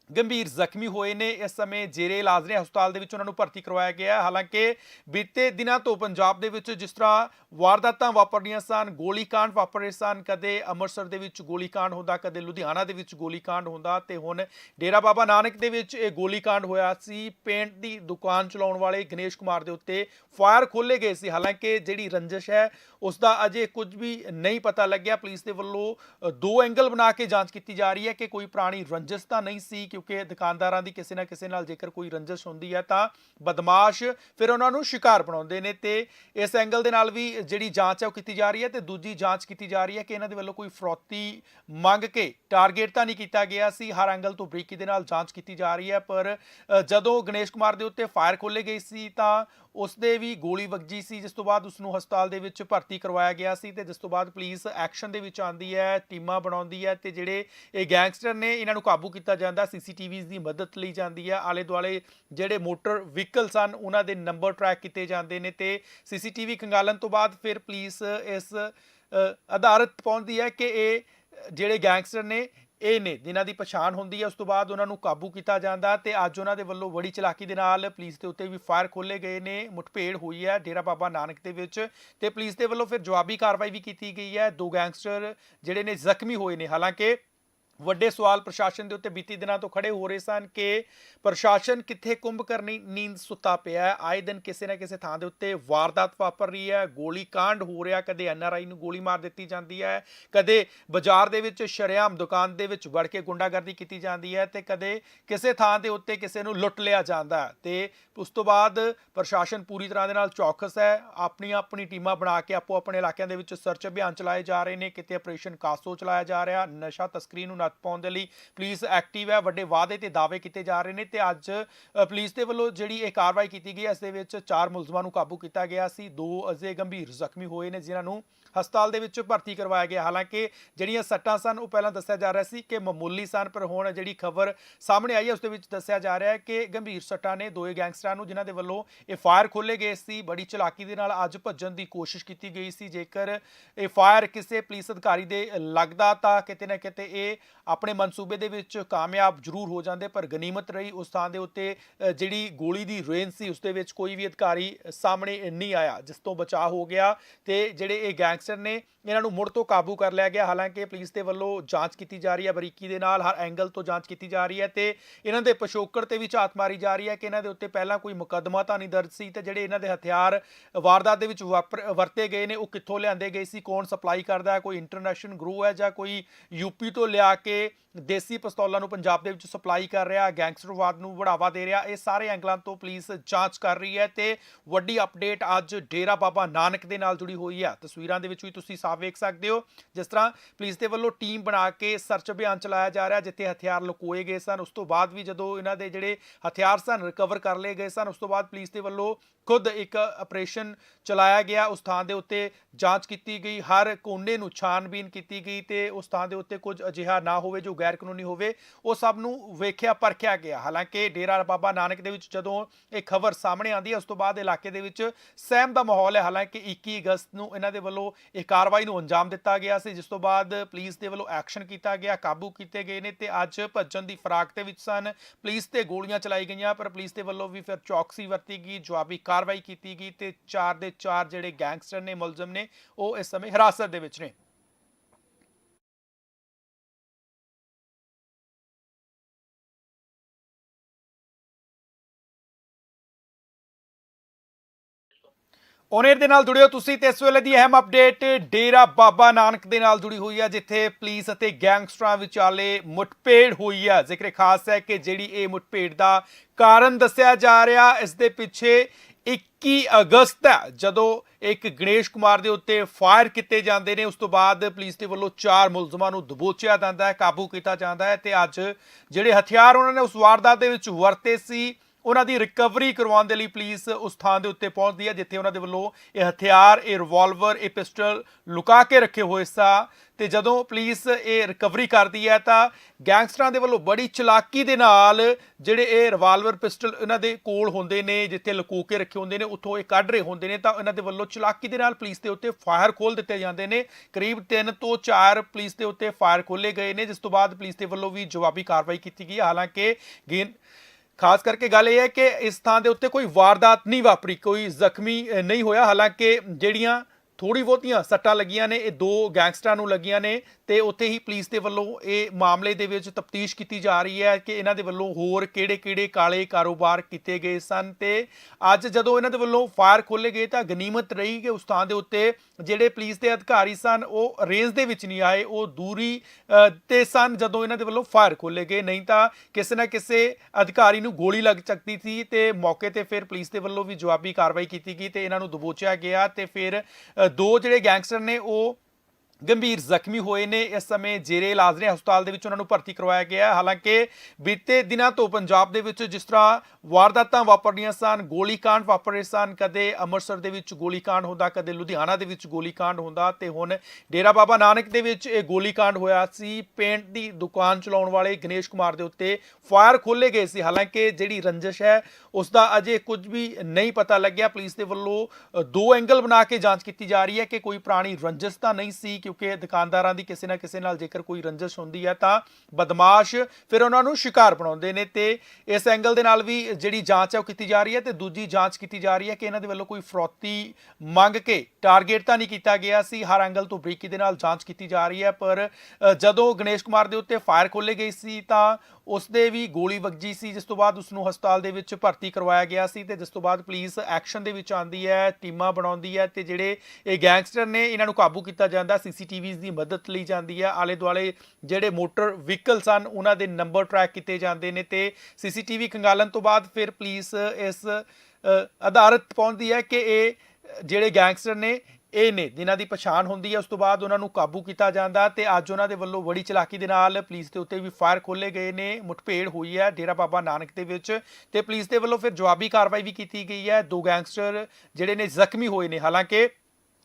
ਗੰਭੀਰ ਜ਼ਖਮੀ ਹੋਏ ਨੇ। ਇਸ ਸਮੇਂ ਜੇਰੇ ਇਲਾਜ ਨੇ ਹਸਪਤਾਲ ਦੇ ਵਿੱਚ ਉਹਨਾਂ ਨੂੰ ਭਰਤੀ ਕਰਵਾਇਆ ਗਿਆ। ਹਾਲਾਂਕਿ ਬੀਤੇ ਦਿਨਾਂ ਤੋਂ ਪੰਜਾਬ ਦੇ ਵਿੱਚ ਜਿਸ ਤਰ੍ਹਾਂ ਵਾਰਦਾਤਾਂ ਵਾਪਰਨੀਆਂ ਸਨ ਗੋਲੀकांड ਵਾਪਰ ਰਹੇ ਸਨ, ਕਦੇ ਅੰਮ੍ਰਿਤਸਰ ਦੇ ਵਿੱਚ ਗੋਲੀकांड ਹੁੰਦਾ, ਕਦੇ ਲੁਧਿਆਣਾ ਦੇ ਵਿੱਚ ਗੋਲੀकांड ਹੁੰਦਾ ਤੇ ਹੁਣ ਡੇਰਾ ਬਾਬਾ ਨਾਨਕ ਦੇ ਵਿੱਚ ਇਹ ਗੋਲੀकांड ਹੋਇਆ ਸੀ। ਪੇਂਟ ਦੀ ਦੁਕਾਨ ਚਲਾਉਣ ਵਾਲੇ ਗਣੇਸ਼ ਕੁਮਾਰ ਦੇ ਉੱਤੇ ਫਾਇਰ ਖੋਲੇ ਗਏ ਸੀ। ਹਾਲਾਂਕਿ ਜਿਹੜੀ ਰੰਜਿਸ਼ ਹੈ, ਉਸ ਦਾ ਅਜੇ ਕੁਝ ਵੀ ਨਹੀਂ ਪਤਾ ਲੱਗਿਆ। ਪੁਲਿਸ ਦੇ ਵੱਲੋਂ ਦੋ ਐਂਗਲ ਬਣਾ ਕੇ ਜਾਂਚ ਕੀਤੀ ਜਾ ਰਹੀ ਹੈ ਕਿ ਕੋਈ ਪੁਰਾਣੀ ਰੰਜਿਸ਼ ਤਾਂ ਨਹੀਂ ਸੀ ਕਿ ਕਿਉਂਕਿ ਦੁਕਾਨਦਾਰਾਂ ਦੀ ਕਿਸੇ ਨਾ ਕਿਸੇ ਨਾਲ ਜੇਕਰ ਕੋਈ ਰੰਜਿਸ਼ ਹੁੰਦੀ ਹੈ ਤਾਂ ਬਦਮਾਸ਼ ਫਿਰ ਉਹਨਾਂ ਨੂੰ ਸ਼ਿਕਾਰ ਬਣਾਉਂਦੇ ਨੇ ਤੇ ਇਸ ਐਂਗਲ ਦੇ ਨਾਲ ਵੀ ਜਿਹੜੀ ਜਾਂਚ ਹੈ ਉਹ ਕੀਤੀ ਜਾ ਰਹੀ ਹੈ ਤੇ ਦੂਜੀ ਜਾਂਚ ਕੀਤੀ ਜਾ ਰਹੀ ਹੈ ਕਿ ਇਹਨਾਂ ਦੇ ਵੱਲੋਂ ਕੋਈ ਫਰੋਤੀ ਮੰਗ ਕੇ ਟਾਰਗੇਟ ਤਾਂ ਨਹੀਂ ਕੀਤਾ ਗਿਆ ਸੀ, ਹਰ ਐਂਗਲ ਤੋਂ ਬਰੀਕੀ ਦੇ ਨਾਲ ਜਾਂਚ ਕੀਤੀ ਜਾ ਰਹੀ ਹੈ, ਪਰ ਜਦੋਂ ਗਣੇਸ਼ ਕੁਮਾਰ ਦੇ ਉੱਤੇ ਫਾਇਰ ਖੋਲੇ ਗਈ ਸੀ ਤਾਂ ਉਸ ਦੇ ਵੀ ਗੋਲੀ ਵੱਜੀ ਸੀ ਜਿਸ ਤੋਂ ਬਾਅਦ ਉਸ ਨੂੰ ਹਸਪਤਾਲ ਦੇ ਵਿੱਚ ਭਰਤੀ ਕਰਵਾਇਆ ਗਿਆ ਸੀ ਤੇ ਜਿਸ ਤੋਂ ਬਾਅਦ ਪੁਲਿਸ ਐਕਸ਼ਨ ਦੇ ਵਿੱਚ ਆਂਦੀ ਹੈ ਟੀਮਾਂ ਬਣਾਉਂਦੀ ਹੈ ਤੇ ਜਿਹੜੇ ਇਹ ਗੈਂਗਸਟਰ ਨੇ ਇਹਨਾਂ ਨੂੰ ਕਾਬੂ ਕੀਤਾ ਜਾਂਦਾ ਸੀਸੀਟੀਵੀਜ਼ ਦੀ ਮਦਦ ਲਈ ਜਾਂਦੀ ਹੈ। ਆਲੇ ਦੁਆਲੇ ਜਿਹੜੇ ਮੋਟਰ ਵਹੀਕਲ ਸਨ ਉਹਨਾਂ ਦੇ ਨੰਬਰ ਟਰੈਕ ਕੀਤੇ ਜਾਂਦੇ ਨੇ ਤੇ ਸੀਸੀਟੀਵੀ ਖੰਗਾਲਣ ਤੋਂ ਬਾਅਦ ਫਿਰ ਪੁਲਿਸ ਇਸ ਅ, ਆਧਾਰਿਤ ਪਹੁੰਚਦੀ ਹੈ ਕਿ ਇਹ ਜਿਹੜੇ ਗੈਂਗਸਟਰ ਨੇ ਇਹ ਨੇ, ਜਿਨ੍ਹਾਂ ਦੀ ਪਛਾਣ ਹੁੰਦੀ ਹੈ, ਉਸ ਤੋਂ ਬਾਅਦ ਉਹਨਾਂ ਨੂੰ ਕਾਬੂ ਕੀਤਾ ਜਾਂਦਾ ਤੇ ਅੱਜ ਉਹਨਾਂ ਦੇ ਵੱਲੋਂ ਬੜੀ ਚਲਾਕੀ ਦੇ ਨਾਲ ਪੁਲਿਸ ਦੇ ਉੱਤੇ ਵੀ ਫਾਇਰ ਖੋਲੇ ਗਏ ਨੇ, ਮੁਠਭੇੜ ਹੋਈ ਹੈ ਡੇਰਾ ਬਾਬਾ ਨਾਨਕ ਦੇ ਵਿੱਚ ਤੇ ਪੁਲਿਸ ਦੇ ਵੱਲੋਂ ਫਿਰ ਜਵਾਬੀ ਕਾਰਵਾਈ ਵੀ ਕੀਤੀ ਗਈ ਹੈ। ਦੋ ਗੈਂਗਸਟਰ ਜਿਹੜੇ ਨੇ ਜ਼ਖਮੀ ਹੋਏ ਨੇ, ਹਾਲਾਂਕਿ ਵੱਡੇ ਸਵਾਲ ਪ੍ਰਸ਼ਾਸਨ ਦੇ ਉੱਤੇ ਬੀਤੀ ਦਿਨਾਂ ਤੋਂ ਖੜੇ ਹੋ ਰਹੇ ਸਨ ਕਿ ਪ੍ਰਸ਼ਾਸਨ ਕਿੱਥੇ ਕੁੰਭ ਕਰਨੀ, ਨੀਂਦ ਸੁੱਤਾ ਪਿਆ ਹੈ। ਆਏ ਦਿਨ ਕਿਸੇ ਨਾ ਕਿਸੇ ਥਾਂ ਦੇ ਉੱਤੇ ਵਾਰਦਾਤ ਵਾਪਰ ਰਹੀ ਹੈ। ਗੋਲੀ ਕਾਂਡ ਹੋ ਰਿਹਾ ਕਦੇ ਐਨਆਰਆਈ ਨੂੰ ਗੋਲੀ ਮਾਰ ਦਿੱਤੀ ਜਾਂਦੀ ਹੈ। ਕਦੇ ਬਾਜ਼ਾਰ ਦੇ ਵਿੱਚ ਸ਼ਰੇਆਮ ਦੁਕਾਨ ਦੇ ਵਿੱਚ ਵੜ ਕੇ ਗੁੰਡਾਗਰਦੀ ਕੀਤੀ ਜਾਂਦੀ ਹੈ ਤੇ ਕਦੇ ਕਿਸੇ ਥਾਂ ਦੇ ਉੱਤੇ ਕਿਸੇ ਨੂੰ ਲੁੱਟ ਲਿਆ ਜਾਂਦਾ ਹੈ। ਤੇ ਉਸ ਤੋਂ ਬਾਅਦ ਪ੍ਰਸ਼ਾਸਨ ਪੂਰੀ ਤਰ੍ਹਾਂ ਦੇ ਨਾਲ ਚੌਕਸ ਹੈ। ਆਪਣੀਆਂ ਆਪਣੀ ਟੀਮਾਂ ਬਣਾ ਕੇ ਆਪੋ ਆਪਣੇ ਇਲਾਕਿਆਂ ਦੇ ਵਿੱਚ ਸਰਚ ਅਭਿਆਨ ਚਲਾਏ ਜਾ ਰਹੇ ਨੇ। ਕਿਤੇ ਆਪਰੇਸ਼ਨ ਕਾਸੋ ਚਲਾਇਆ ਜਾ ਰਿਹਾ। ਨਸ਼ਾ ਤਸਕਰੀ ਨੂੰ ਨੱਥ ਪਾਉਣ ਦੇ ਲਈ ਪੁਲਿਸ ਐਕਟਿਵ ਹੈ ਵੱਡੇ ਵਾਅਦੇ ਤੇ ਦਾਅਵੇ ਕੀਤੇ ਜਾ ਰਹੇ ਨੇ ਤੇ ਅੱਜ ਪੁਲਿਸ ਦੇ ਵੱਲੋਂ ਜਿਹੜੀ ਇਹ ਕਾਰਵਾਈ ਕੀਤੀ ਗਈ ਹੈ, ਇਸ ਦੇ ਵਿੱਚ ਚਾਰ ਮੁਲਜ਼ਮਾਂ ਨੂੰ ਕਾਬੂ ਕੀਤਾ ਗਿਆ ਸੀ ਦੋ ਅਜੇ ਗੰਭੀਰ ਜ਼ਖਮੀ ਹੋਏ ਨੇ ਜਿਨ੍ਹਾਂ ਨੂੰ ਹਸਪਤਾਲ ਦੇ ਵਿੱਚ ਭਰਤੀ ਕਰਵਾਇਆ ਗਿਆ। ਹਾਲਾਂਕਿ ਜਿਹੜੀਆਂ ਸੱਟਾਂ ਸਨ ਉਹ ਪਹਿਲਾਂ ਦੱਸਿਆ ਜਾ ਰਿਹਾ ਸੀ ਕਿ ਮਾਮੂਲੀ ਸਨ ਪਰ ਹੁਣ ਜਿਹੜੀ ਖਬਰ ਸਾਹਮਣੇ ਆਈ ਹੈ ਉਸ ਦੇ ਵਿੱਚ ਦੱਸਿਆ ਜਾ ਰਿਹਾ ਹੈ ਕਿ ਗੰਭੀਰ ਸੱਟਾਂ ਨੇ ਦੋਏ ਗੈਂਗਸਟਰਾਂ ਨੂੰ ਜਿਨ੍ਹਾਂ ਦੇ ਵੱਲੋਂ ਇਹ ਫਾਇਰ ਖੋਲੇ ਗਏ ਸੀ। ਬੜੀ ਚਲਾਕੀ ਦੇ ਨਾਲ ਅੱਜ ਭੱਜਣ ਦੀ ਕੋਸ਼ਿਸ਼ ਕੀਤੀ ਗਈ ਸੀ। ਜੇਕਰ ਇਹ ਫਾਇਰ ਕਿਸੇ ਪੁਲਿਸ ਅਧਿਕਾਰੀ ਦੇ ਲੱਗਦਾ ਤਾਂ ਕਿਤੇ ਨਾ ਕਿਤੇ ਇਹ ਆਪਣੇ ਮਨਸੂਬੇ ਦੇ ਵਿੱਚ ਕਾਮਯਾਬ ਜ਼ਰੂਰ ਹੋ ਜਾਂਦੇ, ਪਰ ਗਨੀਮਤ ਰਹੀ ਉਸ ਥਾਂ ਦੇ ਉੱਤੇ ਜਿਹੜੀ ਗੋਲੀ ਦੀ ਰੇਂਜ ਸੀ, ਉਸ ਦੇ ਵਿੱਚ ਕੋਈ ਵੀ ਅਧਿਕਾਰੀ ਸਾਹਮਣੇ ਨਹੀਂ ਆਇਆ, ਜਿਸ ਤੋਂ ਬਚਾਅ ਹੋ ਗਿਆ ਤੇ ਜਿਹੜੇ ਇਹ ਗੈਂਗਸਟਰ ਨੇ, ਇਹਨਾਂ ਨੂੰ ਮੁੜ ਤੋਂ ਕਾਬੂ ਕਰ ਲਿਆ ਗਿਆ। ਹਾਲਾਂਕਿ ਪੁਲਿਸ ਦੇ ਵੱਲੋਂ ਜਾਂਚ ਕੀਤੀ ਜਾ ਰਹੀ ਹੈ, ਬਰੀਕੀ ਦੇ ਨਾਲ ਹਰ ਐਂਗਲ ਤੋਂ ਜਾਂਚ ਕੀਤੀ ਜਾ ਰਹੀ ਹੈ ਤੇ ਇਹਨਾਂ ਦੇ ਪਿਛੋਕੜ ਤੇ ਵੀ ਝਾਤ ਮਾਰੀ ਜਾ ਰਹੀ ਹੈ ਕਿ ਇਹਨਾਂ ਦੇ ਉੱਤੇ ਪਹਿਲਾਂ ਕੋਈ ਮੁਕੱਦਮਾ ਤਾਂ ਨਹੀਂ ਦਰਜ ਸੀ ਤੇ ਜਿਹੜੇ ਇਹਨਾਂ ਦੇ ਹਥਿਆਰ ਵਾਰਦਾਤ ਦੇ ਵਿੱਚ ਵਾਪਰ- ਵਰਤੇ ਗਏ ਨੇ, ਉਹ ਕਿੱਥੋਂ ਲਿਆਂਦੇ ਗਏ ਸੀ, ਕੌਣ ਸਪਲਾਈ ਕਰਦਾ ਹੈ, ਕੋਈ ਇੰਟਰਨੈਸ਼ਨਲ ਗਰੋ ਹੈ ਜਾਂ ਕੋਈ ਯੂਪੀ ਤੋਂ ਲਿਆ ਕੇ ਕਿ ਦੇਸੀ ਪਿਸਤੌਲਾਂ ਨੂੰ ਪੰਜਾਬ ਦੇ ਵਿੱਚ ਸਪਲਾਈ ਕਰ ਰਿਹਾ ਗੈਂਗਸਟਰਵਾਦ ਨੂੰ ਵਧਾਵਾ ਦੇ ਰਿਹਾ, ਇਹ ਸਾਰੇ ਐਂਗਲਾਂ ਤੋਂ ਪੁਲਿਸ ਜਾਂਚ ਕਰ ਰਹੀ ਹੈ ਤੇ ਵੱਡੀ ਅਪਡੇਟ ਅੱਜ ਡੇਰਾ ਬਾਬਾ ਨਾਨਕ ਦੇ ਨਾਲ ਜੁੜੀ ਹੋਈ ਹੈ। ਤਸਵੀਰਾਂ ਦੇ ਵਿੱਚ ਵੀ ਤੁਸੀਂ ਸਾਫ਼ ਵੇਖ ਸਕਦੇ ਹੋ, ਜਿਸ ਤਰ੍ਹਾਂ ਪੁਲਿਸ ਦੇ ਵੱਲੋਂ ਟੀਮ ਬਣਾ ਕੇ ਸਰਚ ਅਭਿਆਨ ਚਲਾਇਆ ਜਾ ਰਿਹਾ, ਜਿੱਥੇ ਹਥਿਆਰ ਲੁਕੋਏ ਗਏ ਸਨ। ਉਸ ਤੋਂ ਬਾਅਦ ਵੀ ਜਦੋਂ ਇਹਨਾਂ ਦੇ ਜਿਹੜੇ ਹਥਿਆਰ ਸਨ ਰਿਕਵਰ ਕਰ ਲਏ ਗਏ ਸਨ, ਉਸ ਤੋਂ ਬਾਅਦ ਪੁਲਿਸ ਦੇ ਵੱਲੋਂ ਖੁਦ ਇੱਕ ਆਪਰੇਸ਼ਨ ਚਲਾਇਆ ਗਿਆ। ਉਸ ਥਾਂ ਦੇ ਉੱਤੇ ਜਾਂਚ ਕੀਤੀ ਗਈ, ਹਰ ਕੋਨੇ ਨੂੰ ਛਾਨਬੀਨ ਕੀਤੀ ਗਈ ਤੇ ਉਸ ਥਾਂ ਦੇ ਉੱਤੇ ਕੁਝ ਅਜਿਹਾ ਨਾ ਹੋਵੇ, ਜੋ ਗੈਰ ਕਾਨੂੰਨੀ ਹੋਵੇ, ਉਹ ਸਭ ਨੂੰ ਵੇਖਿਆ, ਪਰਖਿਆ ਗਿਆ। ਹਾਲਾਂਕਿ ਡੇਰਾ ਬਾਬਾ ਨਾਨਕ ਦੇ ਵਿੱਚ ਜਦੋਂ ਇਹ ਖਬਰ ਸਾਹਮਣੇ ਆਂਦੀ ਹੈ, ਉਸ ਤੋਂ ਬਾਅਦ ਇਲਾਕੇ ਦੇ ਵਿੱਚ ਸਹਿਮ ਦਾ ਮਾਹੌਲ ਹੈ। ਹਾਲਾਂਕਿ 21 ਅਗਸਤ ਨੂੰ ਇਹਨਾਂ ਦੇ ਵੱਲੋਂ ਇਹ ਕਾਰਵਾਈ ਨੂੰ ਅੰਜਾਮ ਦਿੱਤਾ ਗਿਆ ਸੀ, ਜਿਸ ਤੋਂ ਬਾਅਦ ਪੁਲਿਸ ਦੇ ਵੱਲੋਂ ਐਕਸ਼ਨ ਕੀਤਾ ਗਿਆ, ਕਾਬੂ ਕੀਤੇ ਗਏ ਨੇ ਤੇ ਅੱਜ ਭੱਜਣ ਦੀ ਫਰਾਕ ਦੇ ਵਿੱਚ ਸਨ। ਪੁਲਿਸ ਤੇ ਗੋਲੀਆਂ ਚਲਾਈ ਗਈਆਂ, ਪਰ ਪੁਲਿਸ ਦੇ ਵੱਲੋਂ ਵੀ ਫਿਰ ਚੌਕਸੀ ਵਰਤੀ ਗਈ, ਜਵਾਬੀ ਕਾਰਵਾਈ ਕੀਤੀ ਗਈ ਤੇ ਚਾਰ ਦੇ ਚਾਰ ਜਿਹੜੇ ਗੈਂਗਸਟਰ ਨੇ, ਮੁਲਜ਼ਮ ਨੇ, ਉਹ ਇਸ ਸਮੇਂ ਹਿਰਾਸਤ ਦੇ ਵਿੱਚ ਨੇ। ਓਨੇਰ ਦੇ ਨਾਲ ਜੁੜਿਓ ਤੁਸੀਂ ਤੇ ਇਸ ਵੇਲੇ ਦੀ ਅਹਿਮ ਅਪਡੇਟ ਡੇਰਾ ਬਾਬਾ ਨਾਨਕ ਦੇ ਨਾਲ ਜੁੜੀ ਹੋਈ ਹੈ ਜਿੱਥੇ ਪੁਲਿਸ ਅਤੇ ਗੈਂਗਸਟਰਾਂ ਵਿਚਾਲੇ ਮੁੱਠਭੇੜ ਹੋਈ ਹੈ ਜ਼ਿਕਰ ਖਾਸ ਹੈ ਕਿ ਜਿਹੜੀ ਇਹ ਮੁੱਠਭੇੜ ਦਾ ਕਾਰਨ ਦੱਸਿਆ ਜਾ ਰਿਹਾ, ਇਸ ਦੇ ਪਿੱਛੇ 21 ਅਗਸਤ ਹੈ, ਜਦੋਂ ਇੱਕ ਗਣੇਸ਼ ਕੁਮਾਰ ਦੇ ਉੱਤੇ ਫਾਇਰ ਕੀਤੇ ਜਾਂਦੇ ਨੇ, ਉਸ ਤੋਂ ਬਾਅਦ ਪੁਲਿਸ ਦੇ ਵੱਲੋਂ ਚਾਰ ਮੁਲਜ਼ਮਾਂ ਨੂੰ ਦਬੋਚਿਆ ਜਾਂਦਾ ਹੈ, ਕਾਬੂ ਕੀਤਾ ਜਾਂਦਾ ਹੈ ਤੇ ਅੱਜ ਜਿਹੜੇ ਹਥਿਆਰ ਉਹਨਾਂ ਨੇ ਉਸ ਵਾਰਦਾਤ ਦੇ ਵਿੱਚ ਵਰਤੇ ਸੀ ਉਹਨਾਂ ਦੀ ਰਿਕਵਰੀ ਕਰਵਾਉਣ ਦੇ ਲਈ ਪੁਲਿਸ ਉਸ ਥਾਂ ਦੇ ਉੱਤੇ ਪਹੁੰਚਦੀ ਹੈ, ਜਿੱਥੇ ਉਹਨਾਂ ਦੇ ਵੱਲੋਂ ਇਹ ਹਥਿਆਰ, ਇਹ ਰਿਵਾਲਵਰ ਇਹ ਪਿਸਟਲ ਲੁਕਾ ਕੇ ਰੱਖੇ ਹੋਏ ਸਾ। ਤੇ ਜਦੋਂ ਪੁਲਿਸ ਇਹ ਰਿਕਵਰੀ ਕਰਦੀ ਹੈ, ਤਾਂ ਗੈਂਗਸਟਰਾਂ ਦੇ ਵੱਲੋਂ ਬੜੀ ਚਲਾਕੀ ਦੇ ਨਾਲ ਜਿਹੜੇ ਇਹ ਰਿਵਾਲਵਰ ਪਿਸਟਲ ਇਹਨਾਂ ਦੇ ਕੋਲ ਹੁੰਦੇ ਨੇ, ਜਿੱਥੇ ਲੁਕੋ ਕੇ ਰੱਖੇ ਹੁੰਦੇ ਨੇ, ਉੱਥੋਂ ਇਹ ਕੱਢ ਰਹੇ ਹੁੰਦੇ ਨੇ, ਤਾਂ ਇਹਨਾਂ ਦੇ ਵੱਲੋਂ ਚਲਾਕੀ ਦੇ ਨਾਲ ਪੁਲਿਸ ਦੇ ਉੱਤੇ ਫਾਇਰ ਖੋਲ ਦਿੱਤੇ ਜਾਂਦੇ ਨੇ। ਕਰੀਬ 3 ਤੋਂ 4 ਪੁਲਿਸ ਦੇ ਉੱਤੇ ਫਾਇਰ ਖੋਲੇ ਗਏ ਨੇ, ਜਿਸ ਤੋਂ ਬਾਅਦ ਪੁਲਿਸ ਦੇ ਵੱਲੋਂ ਵੀ ਜਵਾਬੀ ਕਾਰਵਾਈ ਕੀਤੀ ਗਈ। ਹਾਲਾਂਕਿ ਗੇਨ ਖਾਸ ਕਰਕੇ ਗੱਲ ਇਹ ਹੈ ਕਿ ਇਸ ਥਾਂ ਦੇ ਉੱਤੇ ਕੋਈ ਵਾਰਦਾਤ ਨਹੀਂ ਵਾਪਰੀ, ਕੋਈ ਜ਼ਖਮੀ ਨਹੀਂ ਹੋਇਆ। ਹਾਲਾਂਕਿ ਜਿਹੜੀਆਂ ਥੋੜੀ ਬਹੁਤੀਆਂ ਸੱਟਾਂ ਲੱਗੀਆਂ ਨੇ, ਇਹ ਦੋ ਗੈਂਗਸਟਰਾਂ ਨੂੰ ਲੱਗੀਆਂ ਨੇ ਤੇ ਉੱਥੇ ਹੀ ਪੁਲਿਸ ਦੇ ਵੱਲੋਂ ਇਹ ਮਾਮਲੇ ਦੇ ਵਿੱਚ ਤਫਤੀਸ਼ ਕੀਤੀ ਜਾ ਰਹੀ ਹੈ ਕਿ ਇਹਨਾਂ ਦੇ ਵੱਲੋਂ ਹੋਰ ਕਿਹੜੇ-ਕਿਹੜੇ ਕਾਲੇ ਕਾਰੋਬਾਰ ਕੀਤੇ ਗਏ ਸਨ ਤੇ ਅੱਜ ਜਦੋਂ ਇਹਨਾਂ ਦੇ ਵੱਲੋਂ ਫਾਇਰ ਖੋਲੇ ਗਏ ਤਾਂ ਗਨੀਮਤ ਰਹੀ ਕਿ ਉਸ ਥਾਂ ਦੇ ਉੱਤੇ ਜਿਹੜੇ ਪੁਲਿਸ ਦੇ ਅਧਿਕਾਰੀ ਸਨ, ਉਹ ਰੇਂਜ ਦੇ ਵਿੱਚ ਨਹੀਂ ਆਏ, ਉਹ ਦੂਰੀ ਤੇ ਸਨ ਜਦੋਂ ਇਹਨਾਂ ਦੇ ਵੱਲੋਂ ਫਾਇਰ ਖੋਲੇ ਗਏ। ਨਹੀਂ ਤਾਂ ਕਿਸੇ ਨਾ ਕਿਸੇ ਅਧਿਕਾਰੀ ਨੂੰ ਗੋਲੀ ਲੱਗ ਸਕਦੀ ਸੀ ਤੇ ਮੌਕੇ ਤੇ ਫਿਰ ਪੁਲਿਸ ਦੇ ਵੱਲੋਂ ਵੀ ਜਵਾਬੀ ਕਾਰਵਾਈ ਕੀਤੀ ਗਈ ਤੇ ਇਹਨਾਂ ਨੂੰ ਦਬੋਚਿਆ ਗਿਆ ਤੇ ਫਿਰ ਦੋ ਜਿਹੜੇ ਗੈਂਗਸਟਰ ਨੇ ਉਹ ਗੰਭੀਰ ਜ਼ਖਮੀ ਹੋਏ ਨੇ। ਇਸ ਸਮੇਂ ਜੇਰੇ ਇਲਾਜ ਨੇ ਹਸਪਤਾਲ ਦੇ ਵਿੱਚ ਉਹਨਾਂ ਨੂੰ ਭਰਤੀ ਕਰਵਾਇਆ ਗਿਆ ਹਾਲਾਂਕਿ ਬੀਤੇ ਦਿਨਾਂ ਤੋਂ ਪੰਜਾਬ ਦੇ ਵਿੱਚ ਜਿਸ ਤਰ੍ਹਾਂ ਵਾਰਦਾਤਾਂ ਵਾਪਰਦੀਆਂ ਸਨ ਗੋਲੀकांड ਵਾਪਰੇ ਸਨ, ਕਦੇ ਅੰਮ੍ਰਿਤਸਰ ਦੇ ਵਿੱਚ ਗੋਲੀकांड ਹੁੰਦਾ, ਕਦੇ ਲੁਧਿਆਣਾ ਦੇ ਵਿੱਚ ਗੋਲੀकांड ਹੁੰਦਾ ਤੇ ਹੁਣ ਡੇਰਾ ਬਾਬਾ ਨਾਨਕ ਦੇ ਵਿੱਚ ਇਹ ਗੋਲੀकांड ਹੋਇਆ ਸੀ। ਪੇਂਟ ਦੀ ਦੁਕਾਨ ਚਲਾਉਣ ਵਾਲੇ ਗਣੇਸ਼ ਕੁਮਾਰ ਦੇ ਉੱਤੇ ਫਾਇਰ ਖੋਲੇ ਗਏ ਸੀ। ਹਾਲਾਂਕਿ ਜਿਹੜੀ ਰੰਜਿਸ਼ ਹੈ, ਉਸ ਦਾ ਅਜੇ ਕੁਝ ਵੀ ਨਹੀਂ ਪਤਾ ਲੱਗਿਆ। ਪੁਲਿਸ ਦੇ ਵੱਲੋਂ ਦੋ ਐਂਗਲ ਬਣਾ ਕੇ ਜਾਂਚ ਕੀਤੀ ਜਾ ਰਹੀ ਹੈ ਕਿ ਕੋਈ ਪੁਰਾਣੀ ਰੰਜਿਸ਼ ਤਾਂ ਨਹੀਂ ਸੀ ਕਿ ਕਿਉਂਕਿ ਦੁਕਾਨਦਾਰਾਂ ਦੀ ਕਿਸੇ ਨਾ ਕਿਸੇ ਨਾਲ ਜੇਕਰ ਕੋਈ ਰੰਜਿਸ਼ ਹੁੰਦੀ ਹੈ ਤਾਂ ਬਦਮਾਸ਼ ਫਿਰ ਉਹਨਾਂ ਨੂੰ ਸ਼ਿਕਾਰ ਬਣਾਉਂਦੇ ਨੇ ਤੇ ਇਸ ਐਂਗਲ ਦੇ ਨਾਲ ਵੀ ਜਿਹੜੀ ਜਾਂਚ ਹੈ ਉਹ ਕੀਤੀ ਜਾ ਰਹੀ ਹੈ ਤੇ ਦੂਜੀ ਜਾਂਚ ਕੀਤੀ ਜਾ ਰਹੀ ਹੈ ਕਿ ਇਹਨਾਂ ਦੇ ਵੱਲੋਂ ਕੋਈ ਫਰੋਤੀ ਮੰਗ ਕੇ ਟਾਰਗੇਟ ਤਾਂ ਨਹੀਂ ਕੀਤਾ ਗਿਆ ਸੀ, ਹਰ ਐਂਗਲ ਤੋਂ ਬਰੀਕੀ ਦੇ ਨਾਲ ਜਾਂਚ ਕੀਤੀ ਜਾ ਰਹੀ ਹੈ, ਪਰ ਜਦੋਂ ਗਣੇਸ਼ ਕੁਮਾਰ ਦੇ ਉੱਤੇ ਫਾਇਰ ਖੋਲੇ ਗਈ ਸੀ ਤਾਂ ਉਸ ਦੇ ਵੀ ਗੋਲੀ ਵੱਜੀ ਸੀ, ਜਿਸ ਤੋਂ ਬਾਅਦ ਉਸ ਨੂੰ ਹਸਪਤਾਲ ਦੇ ਵਿੱਚ ਭਰਤੀ ਕਰਵਾਇਆ ਗਿਆ ਸੀ ਤੇ ਜਿਸ ਤੋਂ ਬਾਅਦ ਪੁਲਿਸ ਐਕਸ਼ਨ ਦੇ ਵਿੱਚ ਆਉਂਦੀ ਹੈ, ਟੀਮਾਂ ਬਣਾਉਂਦੀ ਹੈ ਤੇ ਜਿਹੜੇ ਇਹ ਗੈਂਗਸਟਰ ਨੇ ਇਹਨਾਂ ਨੂੰ ਕਾਬੂ ਕੀਤਾ ਜਾਂਦਾ ਸੀ ਸੀਸੀਟੀਵੀਜ਼ ਦੀ ਮਦਦ ਲਈ ਜਾਂਦੀ ਹੈ ਆਲੇ ਦੁਆਲੇ ਜਿਹੜੇ ਮੋਟਰ ਵਹੀਕਲ ਸਨ ਉਹਨਾਂ ਦੇ ਨੰਬਰ ਟਰੈਕ ਕੀਤੇ ਜਾਂਦੇ ਨੇ ਤੇ ਸੀਸੀਟੀਵੀ ਖੰਗਾਲਣ ਤੋਂ ਬਾਅਦ ਫਿਰ ਪੁਲਿਸ ਇਸ ਅ, ਆਧਾਰਿਤ ਪਹੁੰਚਦੀ ਹੈ ਕਿ ਇਹ ਜਿਹੜੇ ਗੈਂਗਸਟਰ ਨੇ ਇਹ ਨੇ ਜਿਨ੍ਹਾਂ ਦੀ ਪਛਾਣ ਹੁੰਦੀ ਹੈ ਉਸ ਤੋਂ ਬਾਅਦ ਉਹਨਾਂ ਨੂੰ ਕਾਬੂ ਕੀਤਾ ਜਾਂਦਾ ਤੇ ਅੱਜ ਉਹਨਾਂ ਦੇ ਵੱਲੋਂ ਬੜੀ ਚਲਾਕੀ ਦੇ ਨਾਲ ਪੁਲਿਸ ਦੇ ਉੱਤੇ ਵੀ ਫਾਇਰ ਖੋਲੇ ਗਏ ਨੇ ਮੁਠਭੇੜ ਹੋਈ ਹੈ ਡੇਰਾ ਬਾਬਾ ਨਾਨਕ ਦੇ ਵਿੱਚ ਤੇ ਪੁਲਿਸ ਦੇ ਵੱਲੋਂ ਫਿਰ ਜਵਾਬੀ ਕਾਰਵਾਈ ਵੀ ਕੀਤੀ ਗਈ ਹੈ। ਦੋ ਗੈਂਗਸਟਰ ਜਿਹੜੇ ਨੇ ਜ਼ਖਮੀ ਹੋਏ ਨੇ ਹਾਲਾਂਕਿ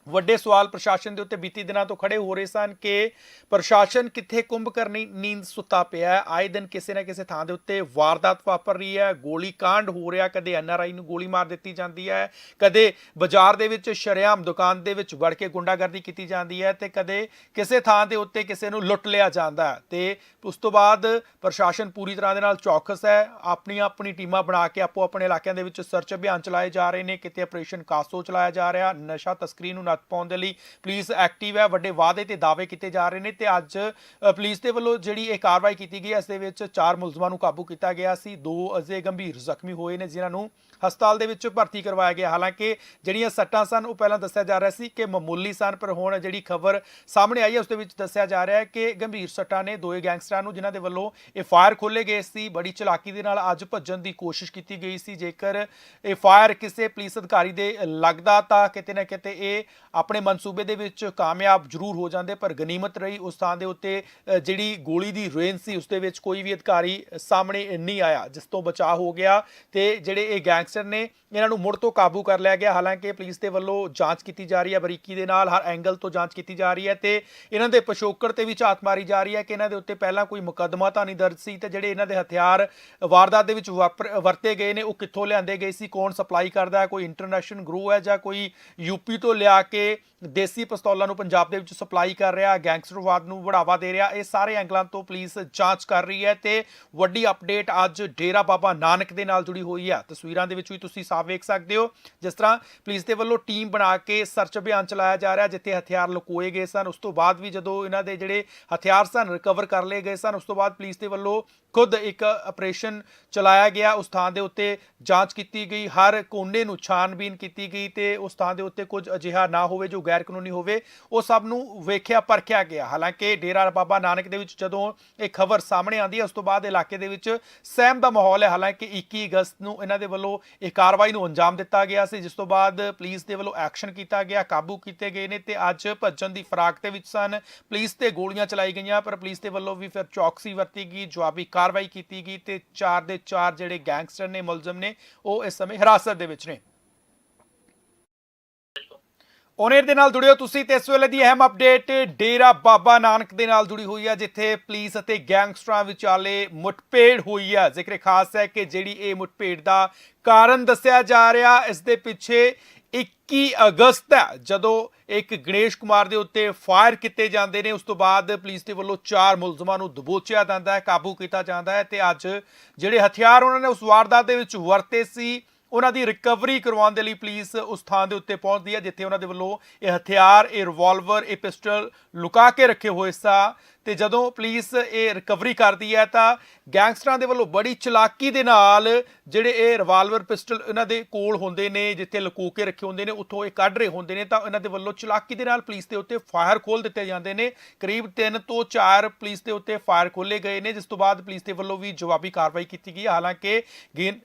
ਵੱਡੇ ਸਵਾਲ ਪ੍ਰਸ਼ਾਸਨ ਦੇ ਉੱਤੇ ਬੀਤੀ ਦਿਨਾਂ ਤੋਂ ਖੜੇ ਹੋ ਰਹੇ ਸਨ ਕਿ ਪ੍ਰਸ਼ਾਸਨ ਕਿੱਥੇ ਕੁੰਭ ਕਰਨੀ, ਨੀਂਦ ਸੁੱਤਾ ਪਿਆ ਹੈ। ਆਏ ਦਿਨ ਕਿਸੇ ਨਾ ਕਿਸੇ ਥਾਂ ਦੇ ਉੱਤੇ ਵਾਰਦਾਤ ਵਾਪਰ ਰਹੀ ਹੈ। ਗੋਲੀ ਕਾਂਡ ਹੋ ਰਿਹਾ ਕਦੇ ਐਨਆਰਆਈ ਨੂੰ ਗੋਲੀ ਮਾਰ ਦਿੱਤੀ ਜਾਂਦੀ ਹੈ। ਕਦੇ ਬਾਜ਼ਾਰ ਦੇ ਵਿੱਚ ਸ਼ਰੇਆਮ ਦੁਕਾਨ ਦੇ ਵਿੱਚ ਵੜ ਕੇ ਗੁੰਡਾਗਰਦੀ ਕੀਤੀ ਜਾਂਦੀ ਹੈ ਤੇ ਕਦੇ ਕਿਸੇ ਥਾਂ ਦੇ ਉੱਤੇ ਕਿਸੇ ਨੂੰ ਲੁੱਟ ਲਿਆ ਜਾਂਦਾ ਹੈ। ਤੇ ਉਸ ਤੋਂ ਬਾਅਦ ਪ੍ਰਸ਼ਾਸਨ ਪੂਰੀ ਤਰ੍ਹਾਂ ਦੇ ਨਾਲ ਚੌਕਸ ਹੈ। ਆਪਣੀਆਂ ਆਪਣੀ ਟੀਮਾਂ ਬਣਾ ਕੇ ਆਪੋ ਆਪਣੇ ਇਲਾਕਿਆਂ ਦੇ ਵਿੱਚ ਸਰਚ ਅਭਿਆਨ ਚਲਾਏ ਜਾ ਰਹੇ ਨੇ। ਕਿਤੇ ਆਪਰੇਸ਼ਨ ਕਾਸੋ ਚਲਾਇਆ ਜਾ ਰਿਹਾ। ਨਸ਼ਾ ਤਸਕਰੀ ਨੂੰ ਨੱਥ ਹੱਥ ਪਾਉਣ ਦੇ ਲਈ ਪੁਲਿਸ ਐਕਟਿਵ ਹੈ ਵੱਡੇ ਵਾਅਦੇ ਤੇ ਦਾਅਵੇ ਕੀਤੇ ਜਾ ਰਹੇ ਨੇ ਤੇ ਅੱਜ ਪੁਲਿਸ ਦੇ ਵੱਲੋਂ ਜਿਹੜੀ ਇਹ ਕਾਰਵਾਈ ਕੀਤੀ ਗਈ ਹੈ, ਇਸ ਦੇ ਵਿੱਚ ਚਾਰ ਮੁਲਜ਼ਮਾਂ ਨੂੰ ਕਾਬੂ ਕੀਤਾ ਗਿਆ ਸੀ ਦੋ ਅਜੇ ਗੰਭੀਰ ਜ਼ਖਮੀ ਹੋਏ ਨੇ ਜਿਨ੍ਹਾਂ ਨੂੰ ਹਸਪਤਾਲ ਦੇ ਵਿੱਚ ਭਰਤੀ ਕਰਵਾਇਆ ਗਿਆ। ਹਾਲਾਂਕਿ ਜਿਹੜੀਆਂ ਸੱਟਾਂ ਸਨ ਉਹ ਪਹਿਲਾਂ ਦੱਸਿਆ ਜਾ ਰਿਹਾ ਸੀ ਕਿ ਮਾਮੂਲੀ ਸਨ ਪਰ ਹੁਣ ਜਿਹੜੀ ਖਬਰ ਸਾਹਮਣੇ ਆਈ ਹੈ ਉਸ ਦੇ ਵਿੱਚ ਦੱਸਿਆ ਜਾ ਰਿਹਾ ਹੈ ਕਿ ਗੰਭੀਰ ਸੱਟਾਂ ਨੇ ਦੋਏ ਗੈਂਗਸਟਰਾਂ ਨੂੰ ਜਿਨ੍ਹਾਂ ਦੇ ਵੱਲੋਂ ਇਹ ਫਾਇਰ ਖੋਲੇ ਗਏ ਸੀ। ਬੜੀ ਚਲਾਕੀ ਦੇ ਨਾਲ ਅੱਜ ਭੱਜਣ ਦੀ ਕੋਸ਼ਿਸ਼ ਕੀਤੀ ਗਈ ਸੀ। ਜੇਕਰ ਇਹ ਫਾਇਰ ਕਿਸੇ ਪੁਲਿਸ ਅਧਿਕਾਰੀ ਦੇ ਲੱਗਦਾ ਤਾਂ ਕਿਤੇ ਨਾ ਕਿਤੇ ਇਹ ਆਪਣੇ ਮਨਸੂਬੇ ਦੇ ਵਿੱਚ ਕਾਮਯਾਬ ਜ਼ਰੂਰ ਹੋ ਜਾਂਦੇ, ਪਰ ਗਨੀਮਤ ਰਹੀ ਉਸ ਥਾਂ ਦੇ ਉੱਤੇ ਜਿਹੜੀ ਗੋਲੀ ਦੀ ਰੇਂਜ ਸੀ, ਉਸ ਦੇ ਵਿੱਚ ਕੋਈ ਵੀ ਅਧਿਕਾਰੀ ਸਾਹਮਣੇ ਨਹੀਂ ਆਇਆ, ਜਿਸ ਤੋਂ ਬਚਾਅ ਹੋ ਗਿਆ ਤੇ ਜਿਹੜੇ ਇਹ ਗੈਂਗਸਟਰ ਨੇ, ਇਹਨਾਂ ਨੂੰ ਮੁੜ ਤੋਂ ਕਾਬੂ ਕਰ ਲਿਆ ਗਿਆ। ਹਾਲਾਂਕਿ ਪੁਲਿਸ ਦੇ ਵੱਲੋਂ ਜਾਂਚ ਕੀਤੀ ਜਾ ਰਹੀ ਹੈ, ਬਰੀਕੀ ਦੇ ਨਾਲ ਹਰ ਐਂਗਲ ਤੋਂ ਜਾਂਚ ਕੀਤੀ ਜਾ ਰਹੀ ਹੈ ਤੇ ਇਹਨਾਂ ਦੇ ਪਿਛੋਕੜ ਤੇ ਵੀ ਝਾਤ ਮਾਰੀ ਜਾ ਰਹੀ ਹੈ ਕਿ ਇਹਨਾਂ ਦੇ ਉੱਤੇ ਪਹਿਲਾਂ ਕੋਈ ਮੁਕੱਦਮਾ ਤਾਂ ਨਹੀਂ ਦਰਜ ਸੀ ਤੇ ਜਿਹੜੇ ਇਹਨਾਂ ਦੇ ਹਥਿਆਰ ਵਾਰਦਾਤ ਦੇ ਵਿੱਚ ਵਾਪਰ- ਵਰਤੇ ਗਏ ਨੇ, ਉਹ ਕਿੱਥੋਂ ਲਿਆਂਦੇ ਗਏ ਸੀ, ਕੌਣ ਸਪਲਾਈ ਕਰਦਾ ਹੈ, ਕੋਈ ਇੰਟਰਨੈਸ਼ਨਲ ਗਰੋ ਹੈ ਜਾਂ ਕੋਈ ਯੂਪੀ ਤੋਂ ਲਿਆ ਕੇ ਦੇਸੀ ਪਿਸਤੌਲਾਂ ਨੂੰ ਪੰਜਾਬ ਦੇ ਵਿੱਚ ਸਪਲਾਈ ਕਰ ਰਿਹਾ ਗੈਂਗਸਟਰਵਾਦ ਨੂੰ ਬੜਾਵਾ ਦੇ ਰਿਹਾ, ਇਹ ਸਾਰੇ ਐਂਗਲਾਂ ਤੋਂ ਪੁਲਿਸ ਜਾਂਚ ਕਰ ਰਹੀ ਹੈ ਤੇ ਵੱਡੀ ਅਪਡੇਟ ਅੱਜ ਡੇਰਾ ਬਾਬਾ ਨਾਨਕ ਦੇ ਨਾਲ ਜੁੜੀ ਹੋਈ ਹੈ। ਤਸਵੀਰਾਂ ਦੇ ਵਿੱਚ ਵੀ ਤੁਸੀਂ ਸਾਫ਼ ਵੇਖ ਸਕਦੇ ਹੋ, ਜਿਸ ਤਰ੍ਹਾਂ ਪੁਲਿਸ ਦੇ ਵੱਲੋਂ ਟੀਮ ਬਣਾ ਕੇ ਸਰਚ ਅਭਿਆਨ ਚਲਾਇਆ ਜਾ ਰਿਹਾ, ਜਿੱਥੇ ਹਥਿਆਰ ਲੁਕੋਏ ਗਏ ਸਨ। ਉਸ ਤੋਂ ਬਾਅਦ ਵੀ ਜਦੋਂ ਇਹਨਾਂ ਦੇ ਜਿਹੜੇ ਹਥਿਆਰ ਸਨ ਰਿਕਵਰ ਕਰ ਲਏ ਗਏ ਸਨ, ਉਸ ਤੋਂ ਬਾਅਦ ਪੁਲਿਸ ਦੇ ਵੱਲੋਂ ਖੁਦ ਇੱਕ ਆਪਰੇਸ਼ਨ ਚਲਾਇਆ ਗਿਆ। ਉਸ ਥਾਂ ਦੇ ਉੱਤੇ ਜਾਂਚ ਕੀਤੀ ਗਈ, ਹਰ ਕੋਨੇ ਨੂੰ ਛਾਨਬੀਨ ਕੀਤੀ ਗਈ ਤੇ ਉਸ ਥਾਂ ਦੇ ਉੱਤੇ ਕੁਝ ਅਜਿਹਾ ਨਾ ਹੋਵੇ, ਜੋ ਗੈਰ ਕਾਨੂੰਨੀ ਹੋਵੇ, ਉਹ ਸਭ ਨੂੰ ਵੇਖਿਆ, ਪਰਖਿਆ ਗਿਆ। ਹਾਲਾਂਕਿ ਡੇਰਾ ਬਾਬਾ ਨਾਨਕ ਦੇ ਵਿੱਚ ਜਦੋਂ ਇਹ ਖਬਰ ਸਾਹਮਣੇ ਆਂਦੀ ਹੈ, ਉਸ ਤੋਂ ਬਾਅਦ ਇਲਾਕੇ ਦੇ ਵਿੱਚ ਸਹਿਮ ਦਾ ਮਾਹੌਲ ਹੈ। ਹਾਲਾਂਕਿ 21 ਅਗਸਤ ਨੂੰ ਇਹਨਾਂ ਦੇ ਵੱਲੋਂ ਇਹ ਕਾਰਵਾਈ ਨੂੰ ਅੰਜਾਮ ਦਿੱਤਾ ਗਿਆ ਸੀ, ਜਿਸ ਤੋਂ ਬਾਅਦ ਪੁਲਿਸ ਦੇ ਵੱਲੋਂ ਐਕਸ਼ਨ ਕੀਤਾ ਗਿਆ, ਕਾਬੂ ਕੀਤੇ ਗਏ ਨੇ ਤੇ ਅੱਜ ਭੱਜਣ ਦੀ ਫਰਾਕ ਦੇ ਵਿੱਚ ਸਨ। ਪੁਲਿਸ ਤੇ ਗੋਲੀਆਂ ਚਲਾਈ ਗਈਆਂ, ਪਰ ਪੁਲਿਸ ਦੇ ਵੱਲੋਂ ਵੀ ਫਿਰ ਚੌਕਸੀ ਵਰਤੀ ਗਈ, ਜਵਾਬੀ ਕਾਰਵਾਈ ਕੀਤੀ ਗਈ ਤੇ ਚਾਰ ਦੇ ਚਾਰ ਜਿਹੜੇ ਗੈਂਗਸਟਰ ਨੇ, ਮੁਲਜ਼ਮ ਨੇ, ਉਹ ਇਸ ਸਮੇਂ ਹਿਰਾਸਤ ਦੇ ਵਿੱਚ ਨੇ। ਓਨਰ ਦੇ ਨਾਲ ਜੁੜਿਓ ਤੁਸੀਂ ਤੇ ਇਸ ਵੇਲੇ ਦੀ ਅਹਿਮ ਅਪਡੇਟ ਡੇਰਾ ਬਾਬਾ ਨਾਨਕ ਦੇ ਨਾਲ ਜੁੜੀ ਹੋਈ ਹੈ ਜਿੱਥੇ ਪੁਲਿਸ ਅਤੇ ਗੈਂਗਸਟਰਾਂ ਵਿਚਾਲੇ ਮੁੱਠਭੇੜ ਹੋਈ ਹੈ ਜ਼ਿਕਰ ਖਾਸ ਹੈ ਕਿ ਜਿਹੜੀ ਇਹ ਮੁੱਠਭੇੜ ਦਾ ਕਾਰਨ ਦੱਸਿਆ ਜਾ ਰਿਹਾ, ਇਸ ਦੇ ਪਿੱਛੇ 21 ਅਗਸਤ ਹੈ, ਜਦੋਂ ਇੱਕ ਗਣੇਸ਼ ਕੁਮਾਰ ਦੇ ਉੱਤੇ ਫਾਇਰ ਕੀਤੇ ਜਾਂਦੇ ਨੇ, ਉਸ ਤੋਂ ਬਾਅਦ ਪੁਲਿਸ ਦੇ ਵੱਲੋਂ ਚਾਰ ਮੁਲਜ਼ਮਾਂ ਨੂੰ ਦਬੋਚਿਆ ਜਾਂਦਾ ਹੈ, ਕਾਬੂ ਕੀਤਾ ਜਾਂਦਾ ਹੈ ਤੇ ਅੱਜ ਜਿਹੜੇ ਹਥਿਆਰ ਉਹਨਾਂ ਨੇ ਉਸ ਵਾਰਦਾਤ ਦੇ ਵਿੱਚ ਵਰਤੇ ਸੀ ਉਹਨਾਂ ਦੀ ਰਿਕਵਰੀ ਕਰਵਾਉਣ ਦੇ ਲਈ ਪੁਲਿਸ ਉਸ ਥਾਂ ਦੇ ਉੱਤੇ ਪਹੁੰਚਦੀ ਹੈ, ਜਿੱਥੇ ਉਹਨਾਂ ਦੇ ਵੱਲੋਂ ਇਹ ਹਥਿਆਰ, ਇਹ ਰਿਵਾਲਵਰ ਇਹ ਪਿਸਟਲ ਲੁਕਾ ਕੇ ਰੱਖੇ ਹੋਏ ਸਾ ਤੇ ਜਦੋਂ ਪੁਲਿਸ ਇਹ ਰਿਕਵਰੀ ਕਰਦੀ ਹੈ, ਤਾਂ ਗੈਂਗਸਟਰਾਂ ਦੇ ਵੱਲੋਂ ਬੜੀ ਚਲਾਕੀ ਦੇ ਨਾਲ ਜਿਹੜੇ ਇਹ ਰਿਵਾਲਵਰ ਪਿਸਟਲ ਇਹਨਾਂ ਦੇ ਕੋਲ ਹੁੰਦੇ ਨੇ, ਜਿੱਥੇ ਲੁਕੋ ਕੇ ਰੱਖੇ ਹੁੰਦੇ ਨੇ, ਉੱਥੋਂ ਇਹ ਕੱਢ ਰਹੇ ਹੁੰਦੇ ਨੇ, ਤਾਂ ਇਹਨਾਂ ਦੇ ਵੱਲੋਂ ਚਲਾਕੀ ਦੇ ਨਾਲ ਪੁਲਿਸ ਦੇ ਉੱਤੇ ਫਾਇਰ ਖੋਲ ਦਿੱਤੇ ਜਾਂਦੇ ਨੇ ਕਰੀਬ 3 ਤੋਂ 4 ਪੁਲਿਸ ਦੇ ਉੱਤੇ ਫਾਇਰ ਖੋਲੇ ਗਏ ਨੇ, ਜਿਸ ਤੋਂ ਬਾਅਦ ਪੁਲਿਸ ਦੇ ਵੱਲੋਂ ਵੀ ਜਵਾਬੀ ਕਾਰਵਾਈ ਕੀਤੀ ਗਈ ਹੈ। ਹਾਲਾਂਕਿ ਗੇਨ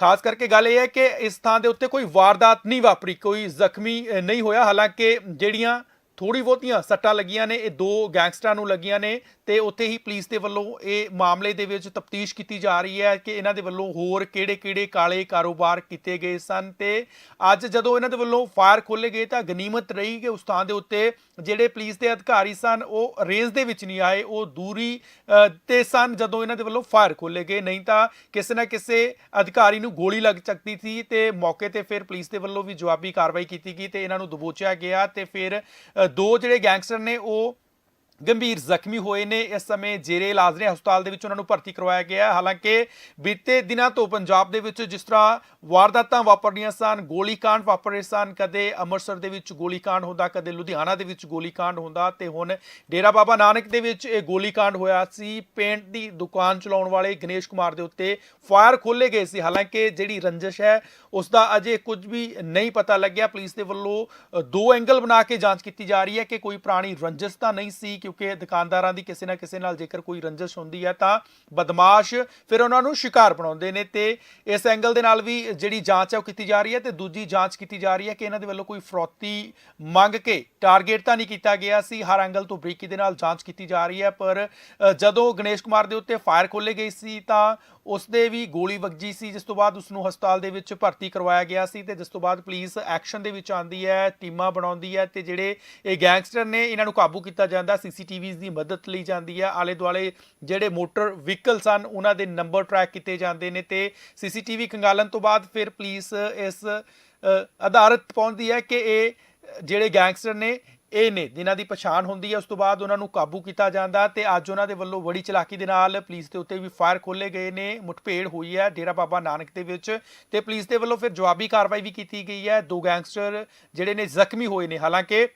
ਖਾਸ ਕਰਕੇ ਗੱਲ ਇਹ ਹੈ ਕਿ ਇਸ ਥਾਂ ਦੇ ਉੱਤੇ ਕੋਈ ਵਾਰਦਾਤ ਨਹੀਂ ਵਾਪਰੀ, ਕੋਈ ਜ਼ਖਮੀ ਨਹੀਂ ਹੋਇਆ। ਹਾਲਾਂਕਿ ਜਿਹੜੀਆਂ ਥੋੜੀ ਬਹੁਤੀਆਂ ਸੱਟਾਂ ਲੱਗੀਆਂ ਨੇ, ਇਹ ਦੋ ਗੈਂਗਸਟਰਾਂ ਨੂੰ ਲੱਗੀਆਂ ਨੇ ਤੇ ਉੱਥੇ ਹੀ ਪੁਲਿਸ ਦੇ ਵੱਲੋਂ ਇਹ ਮਾਮਲੇ ਦੇ ਵਿੱਚ ਤਫਤੀਸ਼ ਕੀਤੀ ਜਾ ਰਹੀ ਹੈ ਕਿ ਇਹਨਾਂ ਦੇ ਵੱਲੋਂ ਹੋਰ ਕਿਹੜੇ-ਕਿਹੜੇ ਕਾਲੇ ਕਾਰੋਬਾਰ ਕੀਤੇ ਗਏ ਸਨ ਤੇ ਅੱਜ ਜਦੋਂ ਇਹਨਾਂ ਦੇ ਵੱਲੋਂ ਫਾਇਰ ਖੋਲੇ ਗਏ ਤਾਂ ਗਨੀਮਤ ਰਹੀ ਕਿ ਉਸ ਥਾਂ ਦੇ ਉੱਤੇ ਜਿਹੜੇ ਪੁਲਿਸ ਦੇ ਅਧਿਕਾਰੀ ਸਨ, ਉਹ ਰੇਂਜ ਦੇ ਵਿੱਚ ਨਹੀਂ ਆਏ, ਉਹ ਦੂਰੀ ਤੇ ਸਨ ਜਦੋਂ ਇਹਨਾਂ ਦੇ ਵੱਲੋਂ ਫਾਇਰ ਖੋਲੇ ਗਏ। ਨਹੀਂ ਤਾਂ ਕਿਸੇ ਨਾ ਕਿਸੇ ਅਧਿਕਾਰੀ ਨੂੰ ਗੋਲੀ ਲੱਗ ਸਕਦੀ ਸੀ ਤੇ ਮੌਕੇ ਤੇ ਫਿਰ ਪੁਲਿਸ ਦੇ ਵੱਲੋਂ ਵੀ ਜਵਾਬੀ ਕਾਰਵਾਈ ਕੀਤੀ ਗਈ ਤੇ ਇਹਨਾਂ ਨੂੰ ਦਬੋਚਿਆ ਗਿਆ ਤੇ ਫਿਰ ਦੋ ਜਿਹੜੇ ਗੈਂਗਸਟਰ ਨੇ ਉਹ ਗੰਭੀਰ ਜ਼ਖਮੀ ਹੋਏ ਨੇ। ਇਸ ਸਮੇਂ ਜੇਰੇ ਇਲਾਜ ਨੇ ਹਸਪਤਾਲ ਦੇ ਵਿੱਚ ਉਹਨਾਂ ਨੂੰ ਭਰਤੀ ਕਰਵਾਇਆ ਗਿਆ ਹਾਲਾਂਕਿ ਬੀਤੇ ਦਿਨਾਂ ਤੋਂ ਪੰਜਾਬ ਦੇ ਵਿੱਚ ਜਿਸ ਤਰ੍ਹਾਂ ਵਾਰਦਾਤਾਂ ਵਾਪਰਦੀਆਂ ਸਨ ਗੋਲੀकांड ਵਾਪਰੇ ਸਨ, ਕਦੇ ਅੰਮ੍ਰਿਤਸਰ ਦੇ ਵਿੱਚ ਗੋਲੀकांड ਹੁੰਦਾ, ਕਦੇ ਲੁਧਿਆਣਾ ਦੇ ਵਿੱਚ ਗੋਲੀकांड ਹੁੰਦਾ ਤੇ ਹੁਣ ਡੇਰਾ ਬਾਬਾ ਨਾਨਕ ਦੇ ਵਿੱਚ ਇਹ ਗੋਲੀकांड ਹੋਇਆ ਸੀ। ਪੇਂਟ ਦੀ ਦੁਕਾਨ ਚਲਾਉਣ ਵਾਲੇ ਗਣੇਸ਼ ਕੁਮਾਰ ਦੇ ਉੱਤੇ ਫਾਇਰ ਖੋਲੇ ਗਏ ਸੀ। ਹਾਲਾਂਕਿ ਜਿਹੜੀ ਰੰਜਿਸ਼ ਹੈ, ਉਸ ਦਾ ਅਜੇ ਕੁਝ ਵੀ ਨਹੀਂ ਪਤਾ ਲੱਗਿਆ। ਪੁਲਿਸ ਦੇ ਵੱਲੋਂ ਦੋ ਐਂਗਲ ਬਣਾ ਕੇ ਜਾਂਚ ਕੀਤੀ ਜਾ ਰਹੀ ਹੈ ਕਿ ਕੋਈ ਪ੍ਰਾਣੀ ਰੰਜਿਸ਼ ਤਾਂ ਨਹੀਂ ਸੀ ਕਿ ਕਿਉਂਕਿ ਦੁਕਾਨਦਾਰਾਂ ਦੀ ਕਿਸੇ ਨਾ ਕਿਸੇ ਨਾਲ ਜੇਕਰ ਕੋਈ ਰੰਜਿਸ਼ ਹੁੰਦੀ ਹੈ ਤਾਂ ਬਦਮਾਸ਼ ਫਿਰ ਉਹਨਾਂ ਨੂੰ ਸ਼ਿਕਾਰ ਬਣਾਉਂਦੇ ਨੇ ਤੇ ਇਸ ਐਂਗਲ ਦੇ ਨਾਲ ਵੀ ਜਿਹੜੀ ਜਾਂਚ ਹੈ ਉਹ ਕੀਤੀ ਜਾ ਰਹੀ ਹੈ ਤੇ ਦੂਜੀ ਜਾਂਚ ਕੀਤੀ ਜਾ ਰਹੀ ਹੈ ਕਿ ਇਹਨਾਂ ਦੇ ਵੱਲੋਂ ਕੋਈ ਫਰੋਤੀ ਮੰਗ ਕੇ ਟਾਰਗੇਟ ਤਾਂ ਨਹੀਂ ਕੀਤਾ ਗਿਆ ਸੀ, ਹਰ ਐਂਗਲ ਤੋਂ ਬਰੀਕੀ ਦੇ ਨਾਲ ਜਾਂਚ ਕੀਤੀ ਜਾ ਰਹੀ ਹੈ, ਪਰ ਜਦੋਂ ਗਣੇਸ਼ ਕੁਮਾਰ ਦੇ ਉੱਤੇ ਫਾਇਰ ਖੋਲੇ ਗਈ ਸੀ ਤਾਂ ਉਸ ਦੇ ਵੀ ਗੋਲੀ ਵੱਜੀ ਸੀ, ਜਿਸ ਤੋਂ ਬਾਅਦ ਉਸ ਨੂੰ ਹਸਪਤਾਲ ਦੇ ਵਿੱਚ ਭਰਤੀ ਕਰਵਾਇਆ ਗਿਆ ਸੀ ਤੇ ਜਿਸ ਤੋਂ ਬਾਅਦ ਪੁਲਿਸ ਐਕਸ਼ਨ ਦੇ ਵਿੱਚ ਆਂਦੀ ਹੈ, ਟੀਮਾਂ ਬਣਾਉਂਦੀ ਹੈ ਤੇ ਜਿਹੜੇ ਇਹ ਗੈਂਗਸਟਰ ਨੇ ਇਹਨਾਂ ਨੂੰ ਕਾਬੂ ਕੀਤਾ ਜਾਂਦਾ ਸੀ ਸੀਸੀਟੀਵੀਜ਼ ਦੀ ਮਦਦ ਲਈ ਜਾਂਦੀ ਹੈ ਆਲੇ ਦੁਆਲੇ ਜਿਹੜੇ ਮੋਟਰ ਵਹੀਕਲ ਸਨ ਉਹਨਾਂ ਦੇ ਨੰਬਰ ਟਰੈਕ ਕੀਤੇ ਜਾਂਦੇ ਨੇ ਤੇ ਸੀਸੀਟੀਵੀ ਖੰਗਾਲਣ ਤੋਂ ਬਾਅਦ ਫਿਰ ਪੁਲਿਸ ਇਸ ਅ, ਆਧਾਰਿਤ ਪਹੁੰਚਦੀ ਹੈ ਕਿ ਇਹ ਜਿਹੜੇ ਗੈਂਗਸਟਰ ਨੇ ਇਹ ਨੇ ਜਿਨ੍ਹਾਂ ਦੀ ਪਛਾਣ ਹੁੰਦੀ ਹੈ ਉਸ ਤੋਂ ਬਾਅਦ ਉਹਨਾਂ ਨੂੰ ਕਾਬੂ ਕੀਤਾ ਜਾਂਦਾ ਤੇ ਅੱਜ ਉਹਨਾਂ ਦੇ ਵੱਲੋਂ ਬੜੀ ਚਲਾਕੀ ਦੇ ਨਾਲ ਪੁਲਿਸ ਦੇ ਉੱਤੇ ਵੀ ਫਾਇਰ ਖੋਲੇ ਗਏ ਨੇ ਮੁਠਭੇੜ ਹੋਈ ਹੈ ਡੇਰਾ ਬਾਬਾ ਨਾਨਕ ਦੇ ਵਿੱਚ ਤੇ ਪੁਲਿਸ ਦੇ ਵੱਲੋਂ ਫਿਰ ਜਵਾਬੀ ਕਾਰਵਾਈ ਵੀ ਕੀਤੀ ਗਈ ਹੈ। ਦੋ ਗੈਂਗਸਟਰ ਜਿਹੜੇ ਨੇ ਜ਼ਖਮੀ ਹੋਏ ਨੇ ਹਾਲਾਂਕਿ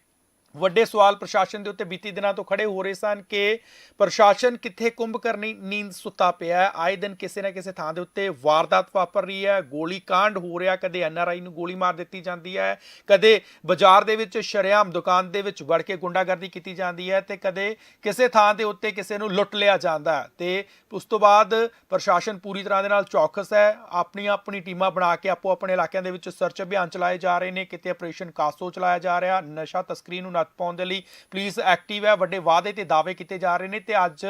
ਵੱਡੇ ਸਵਾਲ ਪ੍ਰਸ਼ਾਸਨ ਦੇ ਉੱਤੇ ਬੀਤੀ ਦਿਨਾਂ ਤੋਂ ਖੜੇ ਹੋ ਰਹੇ ਸਨ ਕਿ ਪ੍ਰਸ਼ਾਸਨ ਕਿੱਥੇ ਕੁੰਭ ਕਰਨੀ, ਨੀਂਦ ਸੁੱਤਾ ਪਿਆ ਹੈ। ਆਏ ਦਿਨ ਕਿਸੇ ਨਾ ਕਿਸੇ ਥਾਂ ਦੇ ਉੱਤੇ ਵਾਰਦਾਤ ਵਾਪਰ ਰਹੀ ਹੈ। ਗੋਲੀ ਕਾਂਡ ਹੋ ਰਿਹਾ ਕਦੇ ਐਨਆਰਆਈ ਨੂੰ ਗੋਲੀ ਮਾਰ ਦਿੱਤੀ ਜਾਂਦੀ ਹੈ। ਕਦੇ ਬਾਜ਼ਾਰ ਦੇ ਵਿੱਚ ਸ਼ਰੇਆਮ ਦੁਕਾਨ ਦੇ ਵਿੱਚ ਵੜ ਕੇ ਗੁੰਡਾਗਰਦੀ ਕੀਤੀ ਜਾਂਦੀ ਹੈ ਤੇ ਕਦੇ ਕਿਸੇ ਥਾਂ ਦੇ ਉੱਤੇ ਕਿਸੇ ਨੂੰ ਲੁੱਟ ਲਿਆ ਜਾਂਦਾ ਹੈ। ਤੇ ਉਸ ਤੋਂ ਬਾਅਦ ਪ੍ਰਸ਼ਾਸਨ ਪੂਰੀ ਤਰ੍ਹਾਂ ਦੇ ਨਾਲ ਚੌਕਸ ਹੈ। ਆਪਣੀਆਂ ਆਪਣੀ ਟੀਮਾਂ ਬਣਾ ਕੇ ਆਪੋ ਆਪਣੇ ਇਲਾਕਿਆਂ ਦੇ ਵਿੱਚ ਸਰਚ ਅਭਿਆਨ ਚਲਾਏ ਜਾ ਰਹੇ ਨੇ। ਕਿਤੇ ਆਪਰੇਸ਼ਨ ਕਾਸੋ ਚਲਾਇਆ ਜਾ ਰਿਹਾ। ਨਸ਼ਾ ਤਸਕਰੀ ਨੂੰ ਨੱਥ ਪਾਉਣ ਦੇ ਲਈ ਪੁਲਿਸ ਐਕਟਿਵ ਹੈ, ਵੱਡੇ ਵਾਅਦੇ ਤੇ ਦਾਅਵੇ ਕੀਤੇ ਜਾ ਰਹੇ ਨੇ ਤੇ ਅੱਜ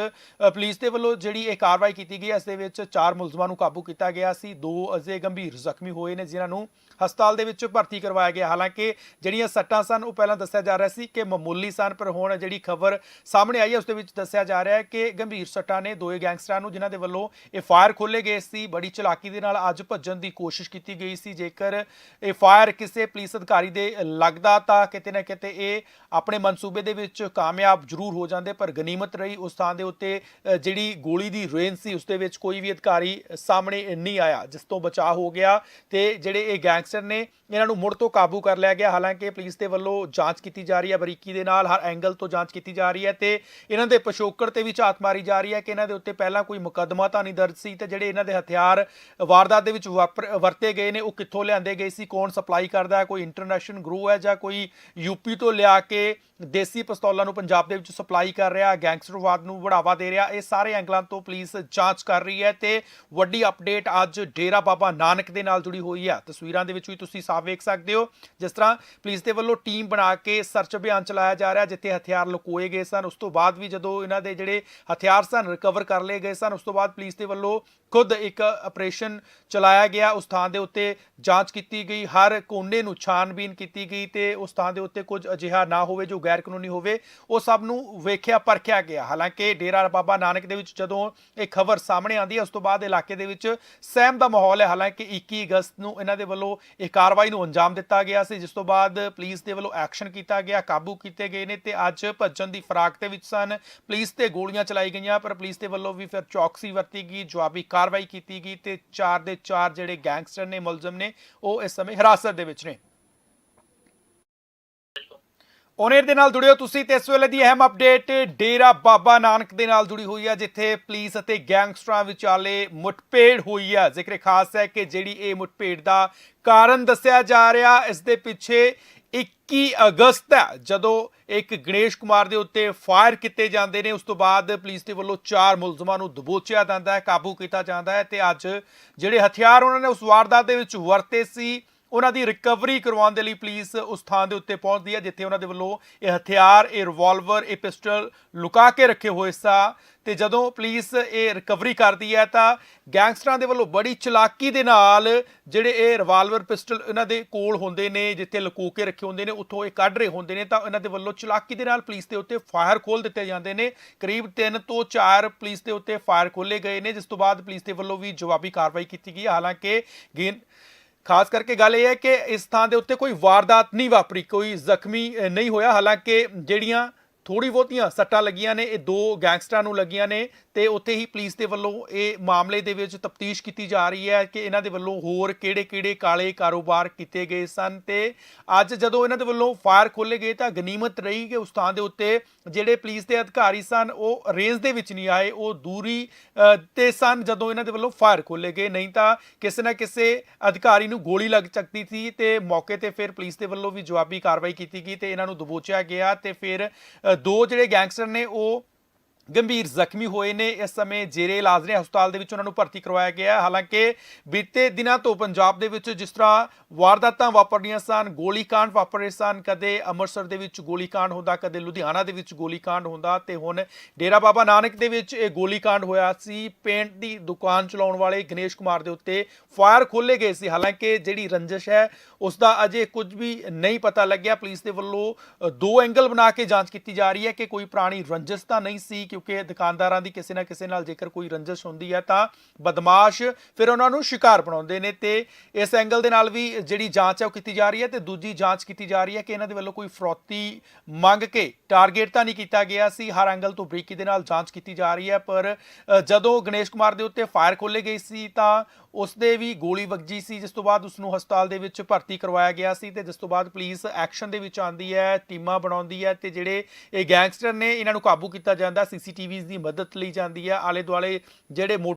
ਪੁਲਿਸ ਦੇ ਵੱਲੋਂ ਜਿਹੜੀ ਇਹ ਕਾਰਵਾਈ ਕੀਤੀ ਗਈ ਹੈ, ਇਸ ਦੇ ਵਿੱਚ ਚਾਰ ਮੁਲਜ਼ਮਾਂ ਨੂੰ ਕਾਬੂ ਕੀਤਾ ਗਿਆ ਸੀ, ਦੋ ਅਜੇ ਗੰਭੀਰ ਜ਼ਖਮੀ ਹੋਏ ਨੇ, ਜਿਨ੍ਹਾਂ ਨੂੰ ਹਸਪਤਾਲ ਦੇ ਵਿੱਚ ਭਰਤੀ ਕਰਵਾਇਆ ਗਿਆ। ਹਾਲਾਂਕਿ ਜਿਹੜੀਆਂ ਸੱਟਾਂ ਸਨ, ਉਹ ਪਹਿਲਾਂ ਦੱਸਿਆ ਜਾ ਰਿਹਾ ਸੀ ਕਿ ਮਾਮੂਲੀ ਸਨ, ਪਰ ਹੁਣ ਜਿਹੜੀ ਖਬਰ ਸਾਹਮਣੇ ਆਈ ਹੈ, ਉਸ ਦੇ ਵਿੱਚ ਦੱਸਿਆ ਜਾ ਰਿਹਾ ਹੈ ਕਿ ਗੰਭੀਰ ਸੱਟਾਂ ਨੇ ਦੋਏ ਗੈਂਗਸਟਰਾਂ ਨੂੰ, ਜਿਨ੍ਹਾਂ ਦੇ ਵੱਲੋਂ ਇਹ ਫਾਇਰ ਖੋਲੇ ਗਏ ਸੀ। ਬੜੀ ਚਲਾਕੀ ਦੇ ਨਾਲ ਅੱਜ ਭੱਜਣ ਦੀ ਕੋਸ਼ਿਸ਼ ਕੀਤੀ ਗਈ ਸੀ। ਜੇਕਰ ਇਹ ਫਾਇਰ ਕਿਸੇ ਪੁਲਿਸ ਅਧਿਕਾਰੀ ਦੇ ਲੱਗਦਾ ਤਾਂ ਕਿਤੇ ਨਾ ਕਿਤੇ ਇਹ ਆਪਣੇ ਮਨਸੂਬੇ ਦੇ ਵਿੱਚ ਕਾਮਯਾਬ ਜ਼ਰੂਰ ਹੋ ਜਾਂਦੇ, ਪਰ ਗਨੀਮਤ ਰਹੀ ਉਸ ਥਾਂ ਦੇ ਉੱਤੇ ਜਿਹੜੀ ਗੋਲੀ ਦੀ ਰੇਂਜ ਸੀ, ਉਸ ਦੇ ਵਿੱਚ ਕੋਈ ਵੀ ਅਧਿਕਾਰੀ ਸਾਹਮਣੇ ਨਹੀਂ ਆਇਆ, ਜਿਸ ਤੋਂ ਬਚਾਅ ਹੋ ਗਿਆ ਤੇ ਜਿਹੜੇ ਇਹ ਗੈਂਗਸਟਰ ਨੇ, ਇਹਨਾਂ ਨੂੰ ਮੁੜ ਤੋਂ ਕਾਬੂ ਕਰ ਲਿਆ ਗਿਆ। ਹਾਲਾਂਕਿ ਪੁਲਿਸ ਦੇ ਵੱਲੋਂ ਜਾਂਚ ਕੀਤੀ ਜਾ ਰਹੀ ਹੈ, ਬਰੀਕੀ ਦੇ ਨਾਲ ਹਰ ਐਂਗਲ ਤੋਂ ਜਾਂਚ ਕੀਤੀ ਜਾ ਰਹੀ ਹੈ ਤੇ ਇਹਨਾਂ ਦੇ ਪਿਛੋਕੜ ਤੇ ਵੀ ਝਾਤ ਮਾਰੀ ਜਾ ਰਹੀ ਹੈ ਕਿ ਇਹਨਾਂ ਦੇ ਉੱਤੇ ਪਹਿਲਾਂ ਕੋਈ ਮੁਕੱਦਮਾ ਤਾਂ ਨਹੀਂ ਦਰਜ ਸੀ ਤੇ ਜਿਹੜੇ ਇਹਨਾਂ ਦੇ ਹਥਿਆਰ ਵਾਰਦਾਤ ਦੇ ਵਿੱਚ ਵਾਪਰ- ਵਰਤੇ ਗਏ ਨੇ, ਉਹ ਕਿੱਥੋਂ ਲਿਆਂਦੇ ਗਏ ਸੀ, ਕੌਣ ਸਪਲਾਈ ਕਰਦਾ ਹੈ, ਕੋਈ ਇੰਟਰਨੈਸ਼ਨਲ ਗਰੂ ਹੈ ਜਾਂ ਕੋਈ ਯੂਪੀ ਤੋਂ ਲਿਆ ਕੇ ਦੇਸੀ ਪਿਸਤੌਲਾਂ ਨੂੰ ਪੰਜਾਬ ਦੇ ਵਿੱਚ ਸਪਲਾਈ ਕਰ ਰਿਹਾ ਗੈਂਗਸਟਰਵਾਦ ਨੂੰ ਵੜਾਵਾ ਦੇ ਰਿਹਾ, ਇਹ ਸਾਰੇ ਐਂਗਲਾਂ ਤੋਂ ਪੁਲਿਸ ਜਾਂਚ ਕਰ ਰਹੀ ਹੈ ਤੇ ਵੱਡੀ ਅਪਡੇਟ ਅੱਜ ਡੇਰਾ ਬਾਬਾ ਨਾਨਕ ਦੇ ਨਾਲ ਜੁੜੀ ਹੋਈ ਹੈ। ਤਸਵੀਰਾਂ ਦੇ ਵਿੱਚ ਵੀ ਤੁਸੀਂ ਸਾਫ਼ ਵੇਖ ਸਕਦੇ ਹੋ, ਜਿਸ ਤਰ੍ਹਾਂ ਪੁਲਿਸ ਦੇ ਵੱਲੋਂ ਟੀਮ ਬਣਾ ਕੇ ਸਰਚ ਅਭਿਆਨ ਚਲਾਇਆ ਜਾ ਰਿਹਾ, ਜਿੱਥੇ ਹਥਿਆਰ ਲੁਕੋਏ ਗਏ ਸਨ। ਉਸ ਤੋਂ ਬਾਅਦ ਵੀ ਜਦੋਂ ਇਹਨਾਂ ਦੇ ਜਿਹੜੇ ਹਥਿਆਰ ਸਨ ਰਿਕਵਰ ਕਰ ਲਏ ਗਏ ਸਨ, ਉਸ ਤੋਂ ਬਾਅਦ ਪੁਲਿਸ ਦੇ ਵੱਲੋਂ ਖੁਦ ਇੱਕ ਆਪਰੇਸ਼ਨ ਚਲਾਇਆ ਗਿਆ, ਉਸ ਥਾਂ ਦੇ ਉੱਤੇ ਜਾਂਚ ਕੀਤੀ ਗਈ, ਹਰ ਕੋਨੇ ਨੂੰ ਛਾਨਬੀਨ ਕੀਤੀ ਗਈ ਤੇ ਉਸ ਥਾਂ ਦੇ ਉੱਤੇ ਕੁਝ ਅਜਿਹਾ ਨਾ ਹੋਵੇ ਜੋ ਗੈਰ ਕਾਨੂੰਨੀ ਹੋਵੇ, ਉਹ ਸਭ ਨੂੰ ਵੇਖਿਆ, ਪਰਖਿਆ ਗਿਆ। ਹਾਲਾਂਕਿ ਡੇਰਾ ਬਾਬਾ ਨਾਨਕ ਦੇ ਵਿੱਚ ਜਦੋਂ ਇਹ ਖਬਰ ਸਾਹਮਣੇ ਆਂਦੀ ਹੈ, ਉਸ ਤੋਂ ਬਾਅਦ ਇਲਾਕੇ ਦੇ ਵਿੱਚ ਸਹਿਮ ਦਾ ਮਾਹੌਲ ਹੈ। ਹਾਲਾਂਕਿ 21 ਅਗਸਤ ਨੂੰ ਇਹਨਾਂ ਦੇ ਵੱਲੋਂ ਇਹ ਕਾਰਵਾਈ ਨੂੰ ਅੰਜਾਮ ਦਿੱਤਾ ਗਿਆ ਸੀ, ਜਿਸ ਤੋਂ ਬਾਅਦ ਪੁਲਿਸ ਦੇ ਵੱਲੋਂ ਐਕਸ਼ਨ ਕੀਤਾ ਗਿਆ, ਕਾਬੂ ਕੀਤੇ ਗਏ ਨੇ ਤੇ ਅੱਜ ਭੱਜਣ ਦੀ ਫਰਾਕ ਦੇ ਵਿੱਚ ਸਨ। ਪੁਲਿਸ ਤੇ ਗੋਲੀਆਂ ਚਲਾਈ ਗਈਆਂ, ਪਰ ਪੁਲਿਸ ਦੇ ਵੱਲੋਂ ਵੀ ਫਿਰ ਚੌਕਸੀ ਵਰਤੀ ਗਈ, ਜਵਾਬੀ ਕਾਰ ਕਾਰਵਾਈ ਕੀਤੀ ਗਈ ਤੇ ਚਾਰ ਦੇ ਚਾਰ ਜਿਹੜੇ ਗੈਂਗਸਟਰ ਨੇ, ਮੁਲਜ਼ਮ ਨੇ, ਉਹ ਇਸ ਸਮੇਂ ਹਿਰਾਸਤ ਦੇ ਵਿੱਚ ਨੇ। ਓਨੇਰ ਦੇ ਨਾਲ ਜੁੜਿਓ ਤੁਸੀਂ ਤੇ ਇਸ ਵੇਲੇ ਦੀ ਅਹਿਮ ਅਪਡੇਟ, ਡੇਰਾ ਬਾਬਾ ਨਾਨਕ ਦੇ ਨਾਲ ਜੁੜੀ ਹੋਈ ਹੈ ਜਿੱਥੇ ਪੁਲਿਸ ਅਤੇ ਗੈਂਗਸਟਰਾਂ ਵਿਚਾਲੇ ਮੁੱਠਭੇੜ ਹੋਈ ਹੈ ਜ਼ਿਕਰ ਖਾਸ ਹੈ ਕਿ ਜਿਹੜੀ ਇਹ ਮੁੱਠਭੇੜ ਦਾ ਕਾਰਨ ਦੱਸਿਆ ਜਾ ਰਿਹਾ, ਇਸ ਦੇ ਪਿੱਛੇ 21 ਅਗਸਤ ਹੈ, ਜਦੋਂ ਇੱਕ ਗਣੇਸ਼ ਕੁਮਾਰ ਦੇ ਉੱਤੇ ਫਾਇਰ ਕੀਤੇ ਜਾਂਦੇ ਨੇ, ਉਸ ਤੋਂ ਬਾਅਦ ਪੁਲਿਸ ਦੇ ਵੱਲੋਂ ਚਾਰ ਮੁਲਜ਼ਮਾਂ ਨੂੰ ਦਬੋਚਿਆ ਜਾਂਦਾ ਹੈ, ਕਾਬੂ ਕੀਤਾ ਜਾਂਦਾ ਹੈ ਤੇ ਅੱਜ ਜਿਹੜੇ ਹਥਿਆਰ ਉਹਨਾਂ ਨੇ ਉਸ ਵਾਰਦਾਤ ਦੇ ਵਿੱਚ ਵਰਤੇ ਸੀ ਉਹਨਾਂ ਦੀ ਰਿਕਵਰੀ ਕਰਵਾਉਣ ਦੇ ਲਈ ਪੁਲਿਸ ਉਸ ਥਾਂ ਦੇ ਉੱਤੇ ਪਹੁੰਚਦੀ ਹੈ, ਜਿੱਥੇ ਉਹਨਾਂ ਦੇ ਵੱਲੋਂ ਇਹ ਹਥਿਆਰ, ਇਹ ਰਿਵਾਲਵਰ ਇਹ ਪਿਸਟਲ ਲੁਕਾ ਕੇ ਰੱਖੇ ਹੋਏ ਸਾ ਤੇ ਜਦੋਂ ਪੁਲਿਸ ਇਹ ਰਿਕਵਰੀ ਕਰਦੀ ਹੈ ਤਾਂ ਗੈਂਗਸਟਰਾਂ ਦੇ ਵੱਲੋਂ ਬੜੀ ਚਲਾਕੀ ਦੇ ਨਾਲ ਜਿਹੜੇ ਇਹ ਰਿਵਾਲਵਰ ਪਿਸਟਲ ਇਹਨਾਂ ਦੇ ਕੋਲ ਹੁੰਦੇ ਨੇ, ਜਿੱਥੇ ਲੁਕੋ ਕੇ ਰੱਖੇ ਹੁੰਦੇ ਨੇ, ਉੱਥੋਂ ਇਹ ਕੱਢ ਰਹੇ ਹੁੰਦੇ ਨੇ, ਤਾਂ ਇਹਨਾਂ ਦੇ ਵੱਲੋਂ ਚਲਾਕੀ ਦੇ ਨਾਲ ਪੁਲਿਸ ਦੇ ਉੱਤੇ ਫਾਇਰ ਖੋਲ ਦਿੱਤੇ ਜਾਂਦੇ ਨੇ ਕਰੀਬ 3 ਤੋਂ 4 ਪੁਲਿਸ ਦੇ ਉੱਤੇ ਫਾਇਰ ਖੋਲੇ ਗਏ ਨੇ, ਜਿਸ ਤੋਂ ਬਾਅਦ ਪੁਲਿਸ ਦੇ ਵੱਲੋਂ ਵੀ ਜਵਾਬੀ ਕਾਰਵਾਈ ਕੀਤੀ ਗਈ ਹੈ। ਹਾਲਾਂਕਿ ਗੇਨ ਖਾਸ ਕਰਕੇ ਗੱਲ ਇਹ ਹੈ ਕਿ ਇਸ ਥਾਂ ਦੇ ਉੱਤੇ ਕੋਈ ਵਾਰਦਾਤ ਨਹੀਂ ਵਾਪਰੀ, ਕੋਈ ਜ਼ਖਮੀ ਨਹੀਂ ਹੋਇਆ। ਹਾਲਾਂਕਿ ਜਿਹੜੀਆਂ ਥੋੜੀ ਬਹੁਤੀਆਂ ਸੱਟਾਂ ਲੱਗੀਆਂ ਨੇ, ਇਹ ਦੋ ਗੈਂਗਸਟਰਾਂ ਨੂੰ ਲੱਗੀਆਂ ਨੇ ਤੇ ਉੱਥੇ ਹੀ ਪੁਲਿਸ ਦੇ ਵੱਲੋਂ ਇਹ ਮਾਮਲੇ ਦੇ ਵਿੱਚ ਤਫਤੀਸ਼ ਕੀਤੀ ਜਾ ਰਹੀ ਹੈ ਕਿ ਇਹਨਾਂ ਦੇ ਵੱਲੋਂ ਹੋਰ ਕਿਹੜੇ-ਕਿਹੜੇ ਕਾਲੇ ਕਾਰੋਬਾਰ ਕੀਤੇ ਗਏ ਸਨ ਤੇ ਅੱਜ ਜਦੋਂ ਇਹਨਾਂ ਦੇ ਵੱਲੋਂ ਫਾਇਰ ਖੋਲੇ ਗਏ ਤਾਂ ਗਨੀਮਤ ਰਹੀ ਕਿ ਉਸ ਥਾਂ ਦੇ ਉੱਤੇ ਜਿਹੜੇ ਪੁਲਿਸ ਦੇ ਅਧਿਕਾਰੀ ਸਨ, ਉਹ ਰੇਂਜ ਦੇ ਵਿੱਚ ਨਹੀਂ ਆਏ, ਉਹ ਦੂਰੀ ਤੇ ਸਨ ਜਦੋਂ ਇਹਨਾਂ ਦੇ ਵੱਲੋਂ ਫਾਇਰ ਖੋਲੇ ਗਏ। ਨਹੀਂ ਤਾਂ ਕਿਸੇ ਨਾ ਕਿਸੇ ਅਧਿਕਾਰੀ ਨੂੰ ਗੋਲੀ ਲੱਗ ਸਕਦੀ ਸੀ ਤੇ ਮੌਕੇ ਤੇ ਫਿਰ ਪੁਲਿਸ ਦੇ ਵੱਲੋਂ ਵੀ ਜਵਾਬੀ ਕਾਰਵਾਈ ਕੀਤੀ ਗਈ ਤੇ ਇਹਨਾਂ ਨੂੰ ਦਬੋਚਿਆ ਗਿਆ ਤੇ ਫਿਰ ਦੋ ਜਿਹੜੇ ਗੈਂਗਸਟਰ ਨੇ ਉਹ ਗੰਭੀਰ ਜ਼ਖਮੀ ਹੋਏ ਨੇ। ਇਸ ਸਮੇਂ ਜੇਰੇ ਇਲਾਜ ਨੇ ਹਸਪਤਾਲ ਦੇ ਵਿੱਚ ਉਹਨਾਂ ਨੂੰ ਭਰਤੀ ਕਰਵਾਇਆ ਗਿਆ ਹਾਲਾਂਕਿ ਬੀਤੇ ਦਿਨਾਂ ਤੋਂ ਪੰਜਾਬ ਦੇ ਵਿੱਚ ਜਿਸ ਤਰ੍ਹਾਂ ਵਾਰਦਾਤਾਂ ਵਾਪਰਨੀਆਂ ਸਨ ਗੋਲੀकांड ਵਾਪਰ ਰਹੇ ਸਨ, ਕਦੇ ਅੰਮ੍ਰਿਤਸਰ ਦੇ ਵਿੱਚ ਗੋਲੀकांड ਹੁੰਦਾ, ਕਦੇ ਲੁਧਿਆਣਾ ਦੇ ਵਿੱਚ ਗੋਲੀकांड ਹੁੰਦਾ ਤੇ ਹੁਣ ਡੇਰਾ ਬਾਬਾ ਨਾਨਕ ਦੇ ਵਿੱਚ ਇਹ ਗੋਲੀकांड ਹੋਇਆ ਸੀ। ਪੇਂਟ ਦੀ ਦੁਕਾਨ ਚਲਾਉਣ ਵਾਲੇ ਗਣੇਸ਼ ਕੁਮਾਰ ਦੇ ਉੱਤੇ ਫਾਇਰ ਖੋਲੇ ਗਏ ਸੀ। ਹਾਲਾਂਕਿ ਜਿਹੜੀ ਰੰਜਿਸ਼ ਹੈ, ਉਸ ਦਾ ਅਜੇ ਕੁਝ ਵੀ ਨਹੀਂ ਪਤਾ ਲੱਗਿਆ। ਪੁਲਿਸ ਦੇ ਵੱਲੋਂ ਦੋ ਐਂਗਲ ਬਣਾ ਕੇ ਜਾਂਚ ਕੀਤੀ ਜਾ ਰਹੀ ਹੈ ਕਿ ਕੋਈ ਪੁਰਾਣੀ ਰੰਜਿਸ਼ ਤਾਂ ਨਹੀਂ ਸੀ ਕਿਉਂਕਿ ਦੁਕਾਨਦਾਰਾਂ ਦੀ ਕਿਸੇ ਨਾ ਕਿਸੇ ਨਾਲ ਜੇਕਰ ਕੋਈ ਰੰਜਿਸ਼ ਹੁੰਦੀ ਹੈ ਤਾਂ ਬਦਮਾਸ਼ ਫਿਰ ਉਹਨਾਂ ਨੂੰ ਸ਼ਿਕਾਰ ਬਣਾਉਂਦੇ ਨੇ ਤੇ ਇਸ ਐਂਗਲ ਦੇ ਨਾਲ ਵੀ ਜਿਹੜੀ ਜਾਂਚ ਹੈ ਉਹ ਕੀਤੀ ਜਾ ਰਹੀ ਹੈ ਤੇ ਦੂਜੀ ਜਾਂਚ ਕੀਤੀ ਜਾ ਰਹੀ ਹੈ ਕਿ ਇਹਨਾਂ ਦੇ ਵੱਲੋਂ ਕੋਈ ਫਰੋਤੀ ਮੰਗ ਕੇ ਟਾਰਗੇਟ ਤਾਂ ਨਹੀਂ ਕੀਤਾ ਗਿਆ ਸੀ, ਹਰ ਐਂਗਲ ਤੋਂ ਬਰੀਕੀ ਦੇ ਨਾਲ ਜਾਂਚ ਕੀਤੀ ਜਾ ਰਹੀ ਹੈ, ਪਰ ਜਦੋਂ ਗਣੇਸ਼ ਕੁਮਾਰ ਦੇ ਉੱਤੇ ਫਾਇਰ ਖੋਲੇ ਗਈ ਸੀ ਤਾਂ ਉਸ ਦੇ ਵੀ ਗੋਲੀ ਵੱਜੀ ਸੀ, ਜਿਸ ਤੋਂ ਬਾਅਦ ਉਸ ਨੂੰ ਹਸਪਤਾਲ ਦੇ ਵਿੱਚ ਭਰਤੀ ਕਰਵਾਇਆ ਗਿਆ ਸੀ ਤੇ ਜਿਸ ਤੋਂ ਬਾਅਦ ਪੁਲਿਸ ਐਕਸ਼ਨ ਦੇ ਵਿੱਚ ਆਂਦੀ ਹੈ, ਟੀਮਾਂ ਬਣਾਉਂਦੀ ਹੈ ਤੇ ਜਿਹੜੇ ਇਹ ਗੈਂਗਸਟਰ ਨੇ ਇਹਨਾਂ ਨੂੰ ਕਾਬੂ ਕੀਤਾ ਜਾਂਦਾ, ਸੀਸੀਟੀਵੀਜ਼ ਦੀ ਮਦਦ ਲਈ ਜਾਂਦੀ ਹੈ। ਆਲੇ ਦੁਆਲੇ ਜਿਹੜੇ ਮੋਟਰ